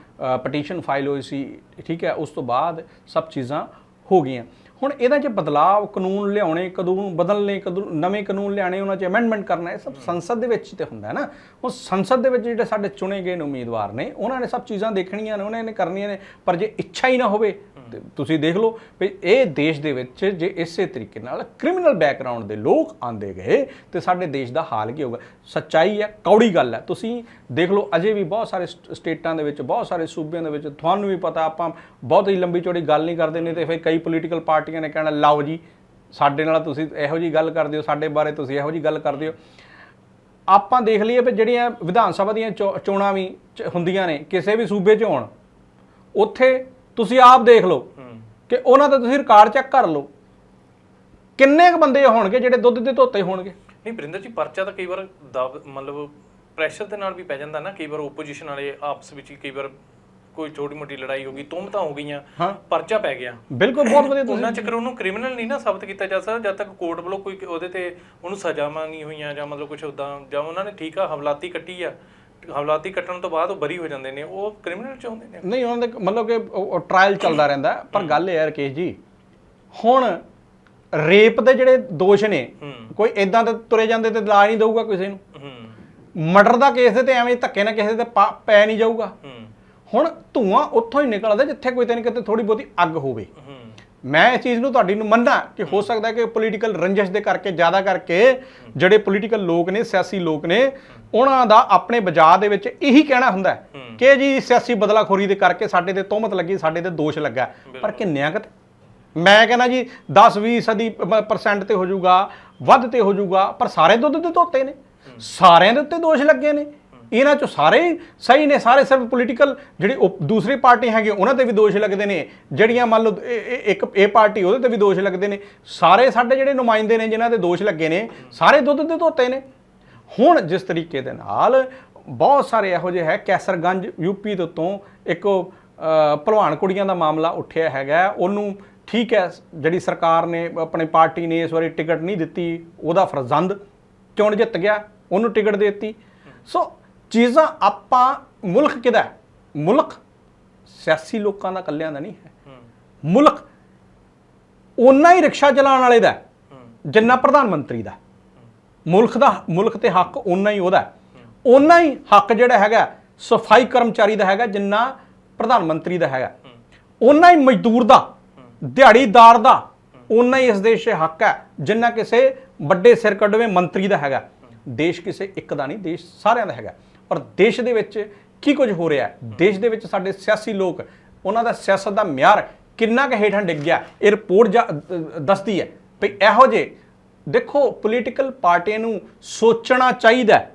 ਪਟੀਸ਼ਨ ਫਾਈਲ ਹੋਈ ਸੀ, ਠੀਕ ਹੈ, ਉਸ ਤੋਂ ਬਾਅਦ ਸਭ ਚੀਜ਼ਾਂ ਹੋ ਗਈਆਂ। ਹੁਣ ਇਹਦਾ ਜੇ ਬਦਲਾਅ ਕਾਨੂੰਨ ਲਿਆਉਣੇ ਕਦੋਂ ਬਦਲਨੇ ਕਦੋਂ ਨਵੇਂ ਕਾਨੂੰਨ ਲਿਆਣੇ ਉਹਨਾਂ 'ਚ ਅਮੈਂਡਮੈਂਟ ਕਰਨਾ, ਇਹ ਸਭ ਸੰਸਦ ਦੇ ਵਿੱਚ ਹੀ ਤੇ ਹੁੰਦਾ ਹੈ ਨਾ। ਉਹ ਸੰਸਦ ਦੇ ਵਿੱਚ ਜਿਹੜੇ ਸਾਡੇ ਚੁਣੇ ਗਏ ਨੇ ਉਮੀਦਵਾਰ ਨੇ, ਉਹਨਾਂ ਨੇ ਸਭ ਚੀਜ਼ਾਂ ਦੇਖਣੀਆਂ ਨੇ, ਉਹਨਾਂ ਨੇ ਕਰਨੀਆਂ ਨੇ, ਪਰ ਜੇ ਇੱਛਾ ਹੀ ਨਾ ਹੋਵੇ ਤੁਸੀਂ ਦੇਖ ਲਓ ਵੀ ਇਹ ਦੇਸ਼ ਦੇ ਵਿੱਚ ਜੇ ਇਸੇ ਤਰੀਕੇ ਨਾਲ ਕ੍ਰਿਮੀਨਲ ਬੈਕਗ੍ਰਾਉਂਡ ਦੇ ਲੋਕ ਆਂਦੇ ਗਏ ਤੇ ਸਾਡੇ ਦੇਸ਼ ਦਾ ਹਾਲ ਕੀ ਹੋਊਗਾ? ਸੱਚਾਈ ਹੈ, ਕੌੜੀ ਗੱਲ ਹੈ। ਤੁਸੀਂ ਦੇਖ ਲਓ, ਅਜੇ ਵੀ ਬਹੁਤ ਸਾਰੇ ਸਟ- ਸਟੇਟਾਂ ਦੇ ਵਿੱਚ, ਬਹੁਤ ਸਾਰੇ ਸੂਬਿਆਂ ਦੇ ਵਿੱਚ ਤੁਹਾਨੂੰ ਵੀ ਪਤਾ ਆਪਾਂ ਬਹੁਤ ਹੀ ਲੰਬੀ ਚੌੜੀ ਗੱਲ ਨਹੀਂ ਕਰਦੇ ਨੇ ਤੇ ਫਿਰ ਕਈ ਪੋਲੀਟੀਕਲ ਪਾਰਟੀਆਂ ਨੇ ਕਹਿਣਾ, ਲਾਓ ਜੀ, ਸਾਡੇ ਨਾਲ ਤੁਸੀਂ ਇਹੋ ਜੀ ਗੱਲ ਕਰਦੇ ਹੋ, ਸਾਡੇ ਬਾਰੇ ਤੁਸੀਂ ਇਹੋ ਜੀ ਗੱਲ ਕਰਦੇ ਹੋ। ਆਪਾਂ ਦੇਖ ਲਈਏ ਵੀ ਜਿਹੜੀਆਂ ਵਿਧਾਨ ਸਭਾ ਦੀਆਂ ਚੋ- ਚੋਣਾਂ ਵੀ ਚ- ਹੁੰਦੀਆਂ ਨੇ, ਕਿਸੇ ਵੀ ਸੂਬੇ 'ਚ ਹੋਣ, ਉੱਥੇ ਤੁਸੀਂ ਆਪ ਦੇਖ ਲਓ ਕਿ ਉਹਨਾਂ ਦਾ ਤੁਸੀਂ ਰਿਕਾਰਡ ਚੈੱਕ ਕਰ ਲਓ। ਕਿੰਨੇ ਕੁ ਬੰਦੇ ਹੋਣਗੇ ਜਿਹੜੇ ਦੁੱਧ ਦੇ ਧੋਤੇ ਹੋਣਗੇ? ਨਹੀਂ ਵਰਿੰਦਰ ਜੀ ਪਰਚਾ ਤਾਂ ਕਈ ਵਾਰ ਦਬ ਮਤਲਬ ਪ੍ਰੈਸ਼ਰ ਦੇ ਨਾਲ ਵੀ ਪੈ ਜਾਂਦਾ ਨਾ ਕਈ ਵਾਰ ਓਪੋਜੀਸ਼ਨ ਵਾਲੇ ਆਪਸ ਵਿੱਚ ਹੀ ਕਈ ਵਾਰ ਕੋਈ ਛੋਟੀ ਮੋਟੀ ਲੜਾਈ ਹੋ ਗਈ ਤੁਮਤਾਂ ਹੋ ਗਈਆਂ। ਪਰਚਾ ਪੈ ਗਿਆ। ਬਿਲਕੁਲ ਬਹੁਤ ਵਧੀਆ ਤੁਸੀਂ ਉਹਨਾਂ ਚੱਕਰ ਉਹਨੂੰ ਕ੍ਰਿਮੀਨਲ ਨਹੀਂ ਨਾ ਸਾਬਤ ਕੀਤਾ ਜਾ ਸਕਦਾ ਜਦ ਤੱਕ ਕੋਰਟ ਵੱਲੋਂ ਕੋਈ ਉਹਦੇ ਤੇ ਉਹਨੂੰ ਸਜ਼ਾਵਾਂ ਨਹੀਂ ਹੋਈਆਂ ਜਾਂ ਮਤਲਬ ਕੁਝ ਉਦਾਂ ਜਾਂ ਉਹਨਾਂ ਨੇ ਠੀਕ ਆ ਹਵਲਾਤੀ ਕੱਟੀ ਆ ਹਵਲਾਤੀ ਕੱਟਣ ਤੋਂ ਬਾਅਦ ਉਹ ਬਰੀ ਹੋ ਜਾਂਦੇ ਨੇ ਉਹ ਕ੍ਰਿਮੀਨਲ ਚ ਹੁੰਦੇ ਨੇ? ਨਹੀਂ ਉਹਨਾਂ ਦੇ ਮਤਲਬ ਕਿ ਟ੍ਰਾਇਲ ਚੱਲਦਾ ਰਹਿੰਦਾ। ਪਰ ਗੱਲ ਇਹ ਹੈ ਰਕੇਸ਼ ਜੀ ਹੁਣ ਰੇਪ ਦੇ ਜਿਹੜੇ ਦੋਸ਼ ਨੇ ਕੋਈ ਇਦਾਂ ਦੇ ਤੁਰੇ ਜਾਂਦੇ ਤੇ ਲਾ ਨਹੀਂ ਦਊਗਾ ਕਿਸੇ ਨੂੰ? ਮਰਡਰ ਦਾ ਕੇਸ ਤੇ ਐਵੇਂ ਧੱਕੇ ਨਾਲ ਕਿਸੇ ਤੇ ਪਾ- ਨਹੀਂ ਜਾਊਗਾ। ਹੁਣ ਧੂਆਂ ਉੱਥੋਂ ਹੀ ਨਿਕਲਦਾ ਜਿੱਥੇ ਕੋਈ ਤੇ ਨਹੀਂ ਕਿਤੇ ਥੋੜੀ ਬਹੁਤੀ ਅੱਗ ਹੋਵੇ। ਮੈਂ ਇਸ ਚੀਜ਼ ਨੂੰ ਤੁਹਾਡੀ ਨੂੰ ਮੰਨਦਾ ਕਿ ਹੋ ਸਕਦਾ ਹੈ ਕਿ ਪੋਲੀਟੀਕਲ ਰੰਜਿਸ਼ ਦੇ ਕਰਕੇ ਜ਼ਿਆਦਾ ਕਰਕੇ ਜਿਹੜੇ ਪੋਲੀਟੀਕਲ ਲੋਕ ਨੇ ਸਿਆਸੀ ਲੋਕ ਨੇ ਉਹਨਾਂ ਦਾ ਆਪਣੇ ਬਾਜ਼ਾਰ ਦੇ ਵਿੱਚ ਇਹੀ ਕਹਿਣਾ ਹੁੰਦਾ ਕਿ ਜੀ ਸਿਆਸੀ ਬਦਲਾਖੋਰੀ ਦੇ ਕਰਕੇ ਸਾਡੇ ਤੇ ਤੋਹਮਤ ਲੱਗੀ ਸਾਡੇ ਤੇ ਦੋਸ਼ ਲੱਗਾ ਪਰ ਕਿੰਨਿਆਂ ਕੁ ਤੇ? ਮੈਂ ਕਹਿੰਦਾ ਜੀ 10 20 ਸਦੀ ਪਰਸੈਂਟ ਤੇ ਹੋ ਜਾਊਗਾ ਵੱਧ ਤੇ ਹੋ ਜਾਊਗਾ ਪਰ ਸਾਰੇ ਦੁੱਧ ਦੇ ਧੋਤੇ ਨੇ। ਸਾਰਿਆਂ ਦੇ ਉੱਤੇ ਦੋਸ਼ ਲੱਗੇ ਨੇ। ਇਹਨਾਂ ਚੋਂ ਸਾਰੇ ਸਹੀ ਨੇ ਸਾਰੇ ਸਿਰਫ ਪੋਲੀਟੀਕਲ ਜਿਹੜੀ ਦੂਸਰੀ ਪਾਰਟੀ ਹੈਗੀ ਉਹਨਾਂ ਤੇ ਵੀ ਦੋਸ਼ ਲੱਗਦੇ ਨੇ। ਜਿਹੜੀਆਂ ਮੰਨ ਲਓ ਇੱਕ ਇਹ ਪਾਰਟੀ ਉਹਦੇ ਤੇ ਵੀ ਦੋਸ਼ ਲੱਗਦੇ ਨੇ। ਸਾਰੇ ਸਾਡੇ ਜਿਹੜੇ ਨੁਮਾਇੰਦੇ ਨੇ ਜਿਨ੍ਹਾਂ ਦੇ ਦੋਸ਼ ਲੱਗੇ ਨੇ ਸਾਰੇ ਦੁੱਧ ਦੇ ਧੋਤੇ ਨੇ। ਹੁਣ ਜਿਸ ਤਰੀਕੇ ਦੇ ਨਾਲ ਬਹੁਤ ਸਾਰੇ ਇਹੋ ਜਿਹੇ ਹੈ ਕੈਸਰਗੰਜ ਯੂਪੀ ਦੇ ਉੱਤੋਂ ਇੱਕ ਭਲਵਾਨ ਕੁੜੀਆਂ ਦਾ ਮਾਮਲਾ ਉੱਠਿਆ ਹੈਗਾ ਉਹਨੂੰ ਠੀਕ ਹੈ ਜਿਹੜੀ ਸਰਕਾਰ ਨੇ ਆਪਣੀ ਪਾਰਟੀ ਨੇ ਇਸ ਵਾਰੀ ਟਿਕਟ ਨਹੀਂ ਦਿੱਤੀ ਉਹਦਾ ਫਰਜ਼ੰਦ ਚੋਣ ਜਿੱਤ ਗਿਆ? ਉਹਨੂੰ ਟਿਕਟ ਦੇ ਦਿੱਤੀ। ਸੋ ਚੀਜ਼ਾਂ ਆਪਾਂ ਮੁਲਕ ਕਿਹਦਾ ਹੈ? ਮੁਲਕ ਸਿਆਸੀ ਲੋਕਾਂ ਦਾ ਇਕੱਲਿਆਂ ਦਾ ਨਹੀਂ ਹੈ। ਮੁਲਕ ਓਨਾ ਹੀ ਰਿਕਸ਼ਾ ਚਲਾਉਣ ਵਾਲੇ ਦਾ ਜਿੰਨਾ ਪ੍ਰਧਾਨ ਮੰਤਰੀ ਦਾ। ਮੁਲਕ ਦਾ ਮੁਲਕ ਤੇ ਹੱਕ ਓਨਾ ਹੀ ਉਹਦਾ ਹੈ। ਓਨਾ ਹੀ ਹੱਕ ਜਿਹੜਾ ਹੈਗਾ, ਸਫ਼ਾਈ ਕਰਮਚਾਰੀ ਦਾ ਹੈਗਾ, ਜਿੰਨਾ ਪ੍ਰਧਾਨ ਮੰਤਰੀ ਦਾ ਹੈਗਾ। ਓਨਾ ਹੀ ਮਜ਼ਦੂਰ ਦਾ, ਦਿਹਾੜੀਦਾਰ ਦਾ, ਓਨਾ ਹੀ ਇਸ ਦੇਸ਼ 'ਚ ਹੱਕ ਹੈ, ਜਿੰਨਾ ਕਿਸੇ ਵੱਡੇ ਸਿਰ ਕੱਢਵੇਂ ਮੰਤਰੀ ਦਾ ਹੈਗਾ। ਦੇਸ਼ ਕਿਸੇ ਇੱਕ ਦਾ ਨਹੀਂ, ਦੇਸ਼ ਸਾਰਿਆਂ ਦਾ ਹੈਗਾ। ਪਰ ਦੇਸ਼ ਦੇ ਵਿੱਚ ਕੀ ਕੁਝ ਹੋ ਰਿਹਾ ਹੈ? ਦੇਸ਼ ਦੇ ਵਿੱਚ ਸਾਡੇ ਸਿਆਸੀ ਲੋਕ, ਉਹਨਾਂ ਦਾ ਸਿਆਸਤ ਦਾ ਮਿਆਰ ਕਿੰਨਾ ਕੁ ਹੇਠਾਂ ਡਿੱਗ ਗਿਆ, ਇਹ ਰਿਪੋਰਟ ਜਾ- ਦੱਸਦੀ ਹੈ। ਵੀ ਇਹੋ ਜਿਹੇ ਦੇਖੋ ਪੋਲੀਟੀਕਲ ਪਾਰਟੀਆਂ ਨੂੰ ਸੋਚਣਾ ਚਾਹੀਦਾ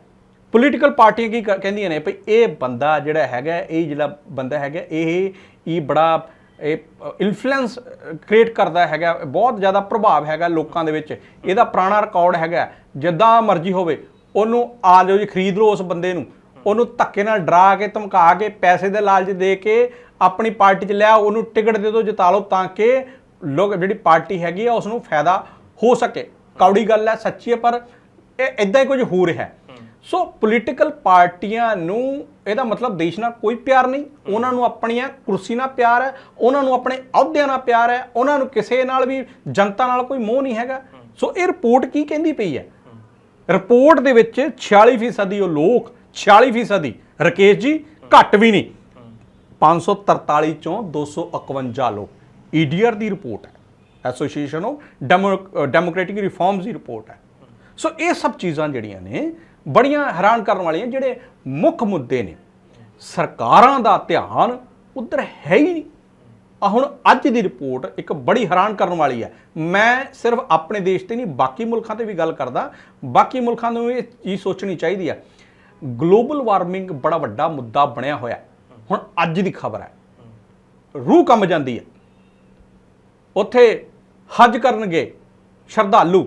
ਪੋਲੀਟੀਕਲ ਪਾਰਟੀਆਂ ਕੀ ਕ- ਕਹਿੰਦੀਆਂ ਨੇ, ਭਈ ਇਹ ਬੰਦਾ ਜਿਹੜਾ ਹੈਗਾ, ਇਹ ਜਿਹੜਾ ਬੰਦਾ ਹੈਗਾ, ਇਹ ਇਹ ਬੜਾ, ਇਹ ਇਨਫਲੂਐਂਸ ਕ੍ਰੀਏਟ ਕਰਦਾ ਹੈਗਾ, ਬਹੁਤ ਜ਼ਿਆਦਾ ਪ੍ਰਭਾਵ ਹੈਗਾ ਲੋਕਾਂ ਦੇ ਵਿੱਚ। ਇਹਦਾ ਪੁਰਾਣਾ ਰਿਕਾਰਡ ਹੈਗਾ, ਜਿੱਦਾਂ ਮਰਜ਼ੀ ਹੋਵੇ, ਉਹਨੂੰ ਆ ਜਾਓ ਜੀ, ਖਰੀਦ ਲਓ ਉਸ ਬੰਦੇ ਨੂੰ। ਉਹਨੂੰ ਧੱਕੇ ਨਾਲ ਡਰਾ ਕੇ, ਧਮਕਾ ਕੇ, ਪੈਸੇ ਦੇ ਲਾਲਚ ਦੇ ਕੇ, ਆਪਣੀ ਪਾਰਟੀ 'ਚ ਲਿਆ ਉਹਨੂੰ ਟਿਕਟ ਦੇ ਦਿਓ, ਜਿਤਾ ਲਓ, ਤਾਂ ਕਿ ਲੋਕ, ਜਿਹੜੀ ਪਾਰਟੀ ਹੈਗੀ ਆ ਉਸ ਨੂੰ ਫਾਇਦਾ ਹੋ ਸਕੇ। ਕੌੜੀ ਗੱਲ ਹੈ, ਸੱਚੀ ਹੈ, ਪਰ ਇਹ ਇਦਾਂ ਹੀ ਕੁਝ ਹੋ ਰਿਹਾ ਹੈ। ਸੋ ਪੋਲੀਟੀਕਲ ਪਾਰਟੀਆਂ ਨੂੰ ਇਹਦਾ ਮਤਲਬ ਦੇਸ਼ ਨਾਲ ਕੋਈ ਪਿਆਰ ਨਹੀਂ। ਉਹਨਾਂ ਨੂੰ ਆਪਣੀਆਂ ਕੁਰਸੀ ਨਾਲ ਪਿਆਰ ਹੈ, ਉਹਨਾਂ ਨੂੰ ਆਪਣੇ ਅਹੁਦਿਆਂ ਨਾਲ ਪਿਆਰ ਹੈ, ਉਹਨਾਂ ਨੂੰ ਕਿਸੇ ਨਾਲ ਵੀ ਜਨਤਾ ਨਾਲ ਕੋਈ ਮੋਹ ਨਹੀਂ ਹੈਗਾ। ਸੋ ਇਹ ਰਿਪੋਰਟ ਕੀ ਕਹਿੰਦੀ ਪਈ ਹੈ? ਰਿਪੋਰਟ ਦੇ ਵਿੱਚ 46% ਉਹ ਲੋਕ 46% ਰਕੇਸ਼ ਜੀ, ਘੱਟ ਵੀ ਨਹੀਂ। 543 ਚੋਂ 251 ਲੋਕ। ਈਡੀਆਰ ਦੀ ਰਿਪੋਰਟ ਹੈ। ਐਸੋਸੀਏਸ਼ਨ ਆਫ ਡੈਮੋਕ੍ਰੈਟਿਕ ਰਿਫਾਰਮਸ ਦੀ ਰਿਪੋਰਟ ਹੈ। ਸੋ ਇਹ ਸਭ ਚੀਜ਼ਾਂ ਜਿਹੜੀਆਂ ਨੇ ਬੜੀਆਂ ਹੈਰਾਨ ਕਰਨ ਵਾਲੀਆਂ ਜਿਹੜੇ ਮੁੱਖ ਮੁੱਦੇ ਨੇ। ਸਰਕਾਰਾਂ ਦਾ ਧਿਆਨ ਉਧਰ ਹੈ ਹੀ ਨਹੀਂ। ਆ ਹੁਣ ਅੱਜ ਦੀ ਰਿਪੋਰਟ ਇੱਕ ਬੜੀ ਹੈਰਾਨ ਕਰਨ ਵਾਲੀ ਹੈ। ਮੈਂ ਸਿਰਫ ਆਪਣੇ ਦੇਸ਼ ਤੇ ਨਹੀਂ, ਬਾਕੀ ਮੁਲਕਾਂ ਤੇ ਵੀ ਗੱਲ ਕਰਦਾ। ਬਾਕੀ ਮੁਲਕਾਂ ਨੂੰ ਇਹ ਚੀਜ਼ ਸੋਚਣੀ ਚਾਹੀਦੀ ਹੈ। ਗਲੋਬਲ ਵਾਰਮਿੰਗ ਬੜਾ ਵੱਡਾ ਮੁੱਦਾ ਬਣਿਆ ਹੋਇਆ। ਹੁਣ ਅੱਜ ਦੀ ਖਬਰ ਹੈ। ਰੂਹ ਕੰਬ ਜਾਂਦੀ ਹੈ। ਉੱਥੇ ਹਜ ਕਰਨਗੇ ਸ਼ਰਧਾਲੂ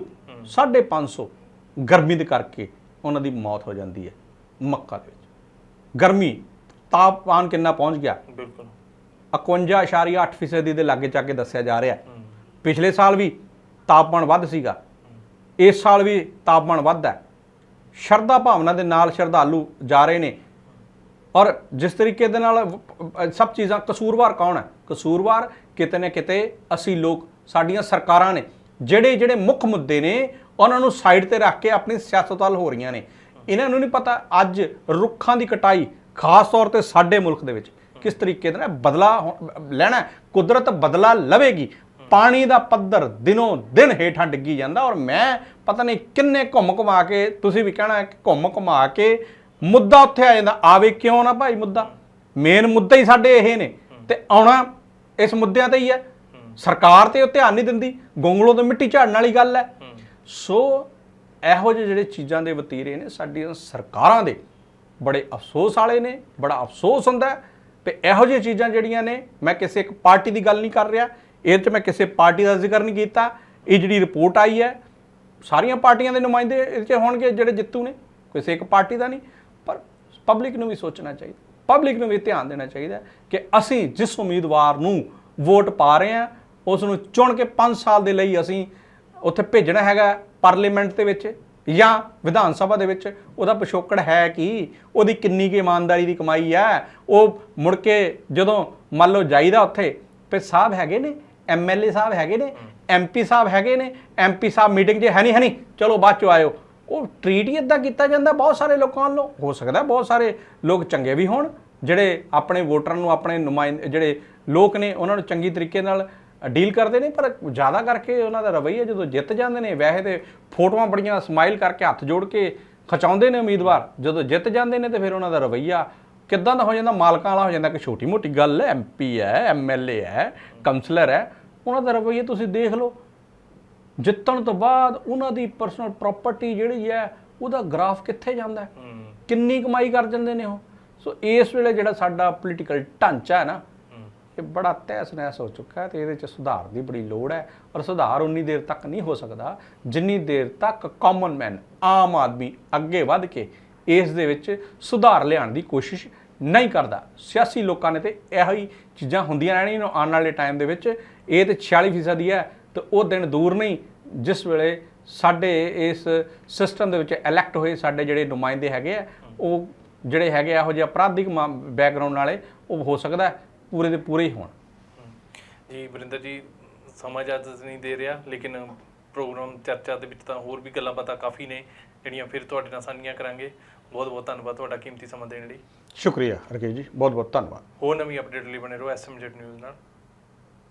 550 ਗਰਮੀ ਦੇ ਕਰਕੇ ਉਹਨਾਂ ਦੀ ਮੌਤ ਹੋ ਜਾਂਦੀ ਹੈ ਮੱਕਾ ਦੇ ਵਿੱਚ। ਗਰਮੀ ਤਾਪਮਾਨ ਕਿੰਨਾ ਪਹੁੰਚ ਗਿਆ? ਬਿਲਕੁਲ। 51.8 ਫੀਸਦੀ ਦੇ ਲਾਗੇ ਚੱਕੇ ਦੱਸਿਆ ਜਾ ਰਿਹਾ। ਪਿਛਲੇ ਸਾਲ ਵੀ ਤਾਪਮਾਨ ਵੱਧ ਸੀਗਾ। ਇਸ ਸਾਲ ਵੀ ਤਾਪਮਾਨ ਵੱਧਦਾ ਹੈ। ਸ਼ਰਧਾ ਭਾਵਨਾ ਦੇ ਨਾਲ ਸ਼ਰਧਾਲੂ ਜਾ ਰਹੇ ਨੇ। ਔਰ ਜਿਸ ਤਰੀਕੇ ਦੇ ਨਾਲ ਸਭ ਚੀਜ਼ਾਂ ਕਸੂਰਵਾਰ ਕੌਣ ਹੈ? ਕਸੂਰਵਾਰ ਕਿਤੇ ਨਾ ਕਿਤੇ ਅਸੀਂ ਲੋਕ ਸਾਡੀਆਂ ਸਰਕਾਰਾਂ ਨੇ, ਜਿਹੜੇ ਜਿਹੜੇ ਮੁੱਖ ਮੁੱਦੇ ਨੇ, ਉਹਨਾਂ ਨੂੰ ਸਾਈਡ ਤੇ ਰੱਖ ਕੇ ਆਪਣੀ ਸਿਆਸਤ ਵੱਲ ਹੋ ਰਹੀਆਂ ਨੇ। ਇਹਨਾਂ ਨੂੰ ਨਹੀਂ ਪਤਾ ਅੱਜ ਰੁੱਖਾਂ ਦੀ ਕਟਾਈ, ਖਾਸ ਤੌਰ ਤੇ ਸਾਡੇ ਮੁਲਕ ਦੇ ਵਿੱਚ, ਕਿਸ ਤਰੀਕੇ ਦੇ ਨਾਲ ਬਦਲਾ ਹੋ- ਲੈਣਾ ਕੁਦਰਤ ਬਦਲਾ ਲਵੇਗੀ। ਪਾਣੀ ਦਾ ਪੱਧਰ ਦਿਨੋਂ ਦਿਨ ਹੇਠਾਂ ਡਿੱਗੀ ਜਾਂਦਾ ਔਰ ਮੈਂ ਪਤਾ ਨਹੀਂ ਕਿੰਨੇ ਘੁੰਮ ਘੁਮਾ ਕੇ, ਤੁਸੀਂ ਵੀ ਕਹਿਣਾ ਕਿ ਘੁੰਮ ਘੁਮਾ ਕੇ ਮੁੱਦਾ ਉੱਥੇ ਆ ਜਾਂਦਾ। ਆਵੇ ਕਿਉਂ ਨਾ ਭਾਈ ਮੁੱਦਾ? ਮੇਨ ਮੁੱਦਾ ਹੀ ਸਾਡੇ ਇਹ ਨੇ। ਤੇ ਆਉਣਾ ਇਸ ਮੁੱਦਿਆਂ ਤੇ ਹੀ ਹੈ। ਸਰਕਾਰ ਤੇ ਉਹ ਧਿਆਨ ਨਹੀਂ ਦਿੰਦੀ ਗੋਂਗਲੋਂ ਤੋਂ ਮਿੱਟੀ ਝਾੜਨ ਵਾਲੀ ਗੱਲ ਹੈ। ਸੋ ਇਹੋ ਜਿਹੇ ਜਿਹੜੇ ਚੀਜ਼ਾਂ ਦੇ ਵਤੀਰੇ ਨੇ ਸਾਡੀਆਂ ਸਰਕਾਰਾਂ ਦੇ ਬੜੇ ਅਫਸੋਸ ਵਾਲੇ ਨੇ ਬੜਾ ਅਫਸੋਸ ਹੁੰਦਾ ਕਿ ਇਹੋ ਜਿਹੀਆਂ ਚੀਜ਼ਾਂ ਜਿਹੜੀਆਂ ਨੇ ਮੈਂ ਕਿਸੇ ਇੱਕ ਪਾਰਟੀ ਦੀ ਗੱਲ ਨਹੀਂ ਕਰ ਰਿਹਾ ਇਹ 'ਚ ਮੈਂ ਕਿਸੇ ਪਾਰਟੀ ਦਾ ਜ਼ਿਕਰ ਨਹੀਂ ਕੀਤਾ ਇਹ ਜਿਹੜੀ ਰਿਪੋਰਟ ਆਈ ਹੈ ਸਾਰੀਆਂ ਪਾਰਟੀਆਂ ਦੇ ਨੁਮਾਇੰਦੇ ਇਹ 'ਚ ਹੋਣਗੇ ਜਿਹੜੇ ਜਿੱਤੂ ਨੇ ਕਿਸੇ ਇੱਕ ਪਾਰਟੀ ਦਾ ਨਹੀਂ ਪਰ ਪਬਲਿਕ ਨੂੰ ਵੀ ਸੋਚਣਾ ਚਾਹੀਦਾ ਪਬਲਿਕ ਨੂੰ ਵੀ ਧਿਆਨ ਦੇਣਾ ਚਾਹੀਦਾ ਕਿ ਅਸੀਂ ਜਿਸ ਉਮੀਦਵਾਰ ਨੂੰ ਵੋਟ ਪਾ ਰਹੇ ਹਾਂ ਉਸ ਨੂੰ ਚੁਣ ਕੇ 5 ਸਾਲ ਦੇ ਲਈ ਅਸੀਂ ਉੱਥੇ ਭੇਜਣਾ ਹੈਗਾ ਪਾਰਲੀਮੈਂਟ ਦੇ ਵਿੱਚ ਜਾਂ ਵਿਧਾਨ ਸਭਾ ਦੇ ਵਿੱਚ। ਉਹਦਾ ਪਿਛੋਕੜ ਹੈ ਕਿ? ਉਹਦੀ ਕਿੰਨੀ ਕੀ ਇਮਾਨਦਾਰੀ ਦੀ ਕਮਾਈ ਹੈ? ਉਹ ਮੁੜ ਕੇ ਜਦੋਂ ਮੰਨ ਲਓ ਜਾਈਦਾ ਉੱਥੇ ਤੇ ਸਾਹਿਬ ਹੈਗੇ ਨੇ ਐਮਐਲਏ ਸਾਹਿਬ ਹੈਗੇ ਨੇ ਐਮਪੀ ਸਾਹਿਬ ਹੈਗੇ ਨੇ ਐਮਪੀ ਸਾਹਿਬ ਮੀਟਿੰਗ 'ਚ ਹੈ ਨਹੀਂ ਹੈ ਨਹੀਂ, ਚਲੋ ਬਾਅਦ 'ਚ ਆਇਓ। ਉਹ ਟ੍ਰੀਟ ਹੀ ਇਦਾਂ ਕੀਤਾ ਜਾਂਦਾ ਬਹੁਤ ਸਾਰੇ ਲੋਕਾਂ ਵੱਲੋਂ। ਹੋ ਸਕਦਾ ਬਹੁਤ ਸਾਰੇ ਲੋਕ ਚੰਗੇ ਵੀ ਹੋਣ, ਜਿਹੜੇ ਆਪਣੇ ਵੋਟਰਾਂ ਨੂੰ ਆਪਣੇ ਨੁਮਾਇੰਦੇ, ਜਿਹੜੇ ਲੋਕ ਨੇ, ਉਹਨਾਂ ਨੂੰ ਚੰਗੀ ਤਰੀਕੇ ਨਾਲ ਡੀਲ ਕਰਦੇ ਨੇ ਪਰ ਜ਼ਿਆਦਾ ਕਰਕੇ ਉਹਨਾਂ ਦਾ ਰਵੱਈਆ ਜਦੋਂ ਜਿੱਤ ਜਾਂਦੇ ਨੇ ਵੈਸੇ ਤੇ ਫੋਟੋਆਂ ਬੜੀਆਂ ਸਮਾਈਲ ਕਰਕੇ ਹੱਥ ਜੋੜ ਕੇ ਖਚਾਉਂਦੇ ਨੇ ਉਮੀਦਵਾਰ। ਜਦੋਂ ਜਿੱਤ ਜਾਂਦੇ ਨੇ ਤੇ ਫਿਰ ਉਹਨਾਂ ਦਾ ਰਵੱਈਆ ਕਿੱਦਾਂ ਦਾ ਹੋ ਜਾਂਦਾ? ਮਾਲਕਾਂ ਵਾਲਾ ਹੋ ਜਾਂਦਾ ਕਿ ਛੋਟੀ ਮੋਟੀ ਗੱਲ ਹੈ ਐਮਪੀ ਹੈ ਐਮਐਲਏ ਹੈ ਕਾਉਂਸਲਰ ਹੈ ਉਹਨਾਂ ਦਾ ਰਵੱਈਆ ਤੁਸੀਂ ਦੇਖ ਲਓ। ਜਿੱਤਣ ਤੋਂ ਬਾਅਦ ਉਹਨਾਂ ਦੀ ਪਰਸਨਲ ਪ੍ਰਾਪਰਟੀ ਜਿਹੜੀ ਹੈ ਉਹਦਾ ਗ੍ਰਾਫ ਕਿੱਥੇ ਜਾਂਦਾ? ਕਿੰਨੀ ਕਮਾਈ ਕਰ ਜਾਂਦੇ ਨੇ ਉਹ? ਸੋ ਇਸ ਵੇਲੇ ਜਿਹੜਾ ਸਾਡਾ ਪੋਲੀਟੀਕਲ ਢਾਂਚਾ ਹੈ ਨਾ ਇਹ ਬੜਾ ਤਹਿਸ ਨਹਿਸ ਹੋ ਚੁੱਕਾ ਹੈ ਤੇ ਇਹਦੇ ਚ ਸੁਧਾਰ ਦੀ ਬੜੀ ਲੋੜ ਹੈ ਔਰ ਸੁਧਾਰ ਉਨੀ ਦੇਰ ਤੱਕ ਨਹੀਂ ਹੋ ਸਕਦਾ ਜਿੰਨੀ ਦੇਰ ਤੱਕ ਕਾਮਨ ਮੈਨ ਆਮ ਆਦਮੀ ਅੱਗੇ ਵੱਧ ਕੇ ਇਸ ਦੇ ਵਿੱਚ ਸੁਧਾਰ ਲਿਆਉਣ ਦੀ ਕੋਸ਼ਿਸ਼ ਨਹੀਂ ਕਰਦਾ। ਸਿਆਸੀ ਲੋਕਾਂ ਨੇ ਤੇ ਇਹੋ ਹੀ ਚੀਜ਼ਾਂ ਹੁੰਦੀਆਂ ਰਹਿਣੀਆਂ ਨੇ ਆਉਣ ਵਾਲੇ ਟਾਈਮ ਦੇ ਵਿੱਚ। ਇਹ ਤੇ 46% ਹੀ ਹੈ ਤੇ ਉਹ ਦਿਨ ਦੂਰ ਨਹੀਂ, ਜਿਸ ਵੇਲੇ ਸਾਡੇ ਇਸ ਸਿਸਟਮ ਦੇ ਵਿੱਚ ਇਲੈਕਟ ਹੋਏ ਸਾਡੇ ਜਿਹੜੇ ਨੁਮਾਇੰਦੇ ਹੈਗੇ ਆ, ਉਹ ਜਿਹੜੇ ਹੈਗੇ ਆ, ਇਹੋ ਜਿਹੇ ਅਪਰਾਧਿਕ ਬੈਕਗ੍ਰਾਉਂਡ ਵਾਲੇ, ਉਹ ਹੋ ਸਕਦਾ ਪੂਰੇ ਦੇ ਪੂਰੇ ਹੀ ਹੋਣ। ਜੀ ਵਰਿੰਦਰ ਜੀ ਸਮਾਂ ਅੱਜ ਨਹੀਂ ਦੇ ਰਿਹਾ ਲੇਕਿਨ ਪ੍ਰੋਗਰਾਮ ਚਰਚਾ ਦੇ ਵਿੱਚ ਤਾਂ ਹੋਰ ਵੀ ਗੱਲਾਂ ਬਾਤਾਂ ਕਾਫੀ ਨੇ ਜਿਹੜੀਆਂ ਫਿਰ ਤੁਹਾਡੇ ਨਾਲ ਸਾਂਝੀਆਂ ਕਰਾਂਗੇ। ਬਹੁਤ ਬਹੁਤ ਧੰਨਵਾਦ ਤੁਹਾਡਾ ਕੀਮਤੀ ਸਮਾਂ ਦੇਣ ਲਈ। ਸ਼ੁਕਰੀਆ ਰਕੇਸ਼ ਜੀ ਬਹੁਤ ਬਹੁਤ ਧੰਨਵਾਦ। ਹੋਰ ਨਵੀਂ ਅਪਡੇਟ ਲਈ ਬਣੇ ਰਹੋ ਐਸਐਮਜੈਡ ਨਿਊਜ਼ ਨਾਲ।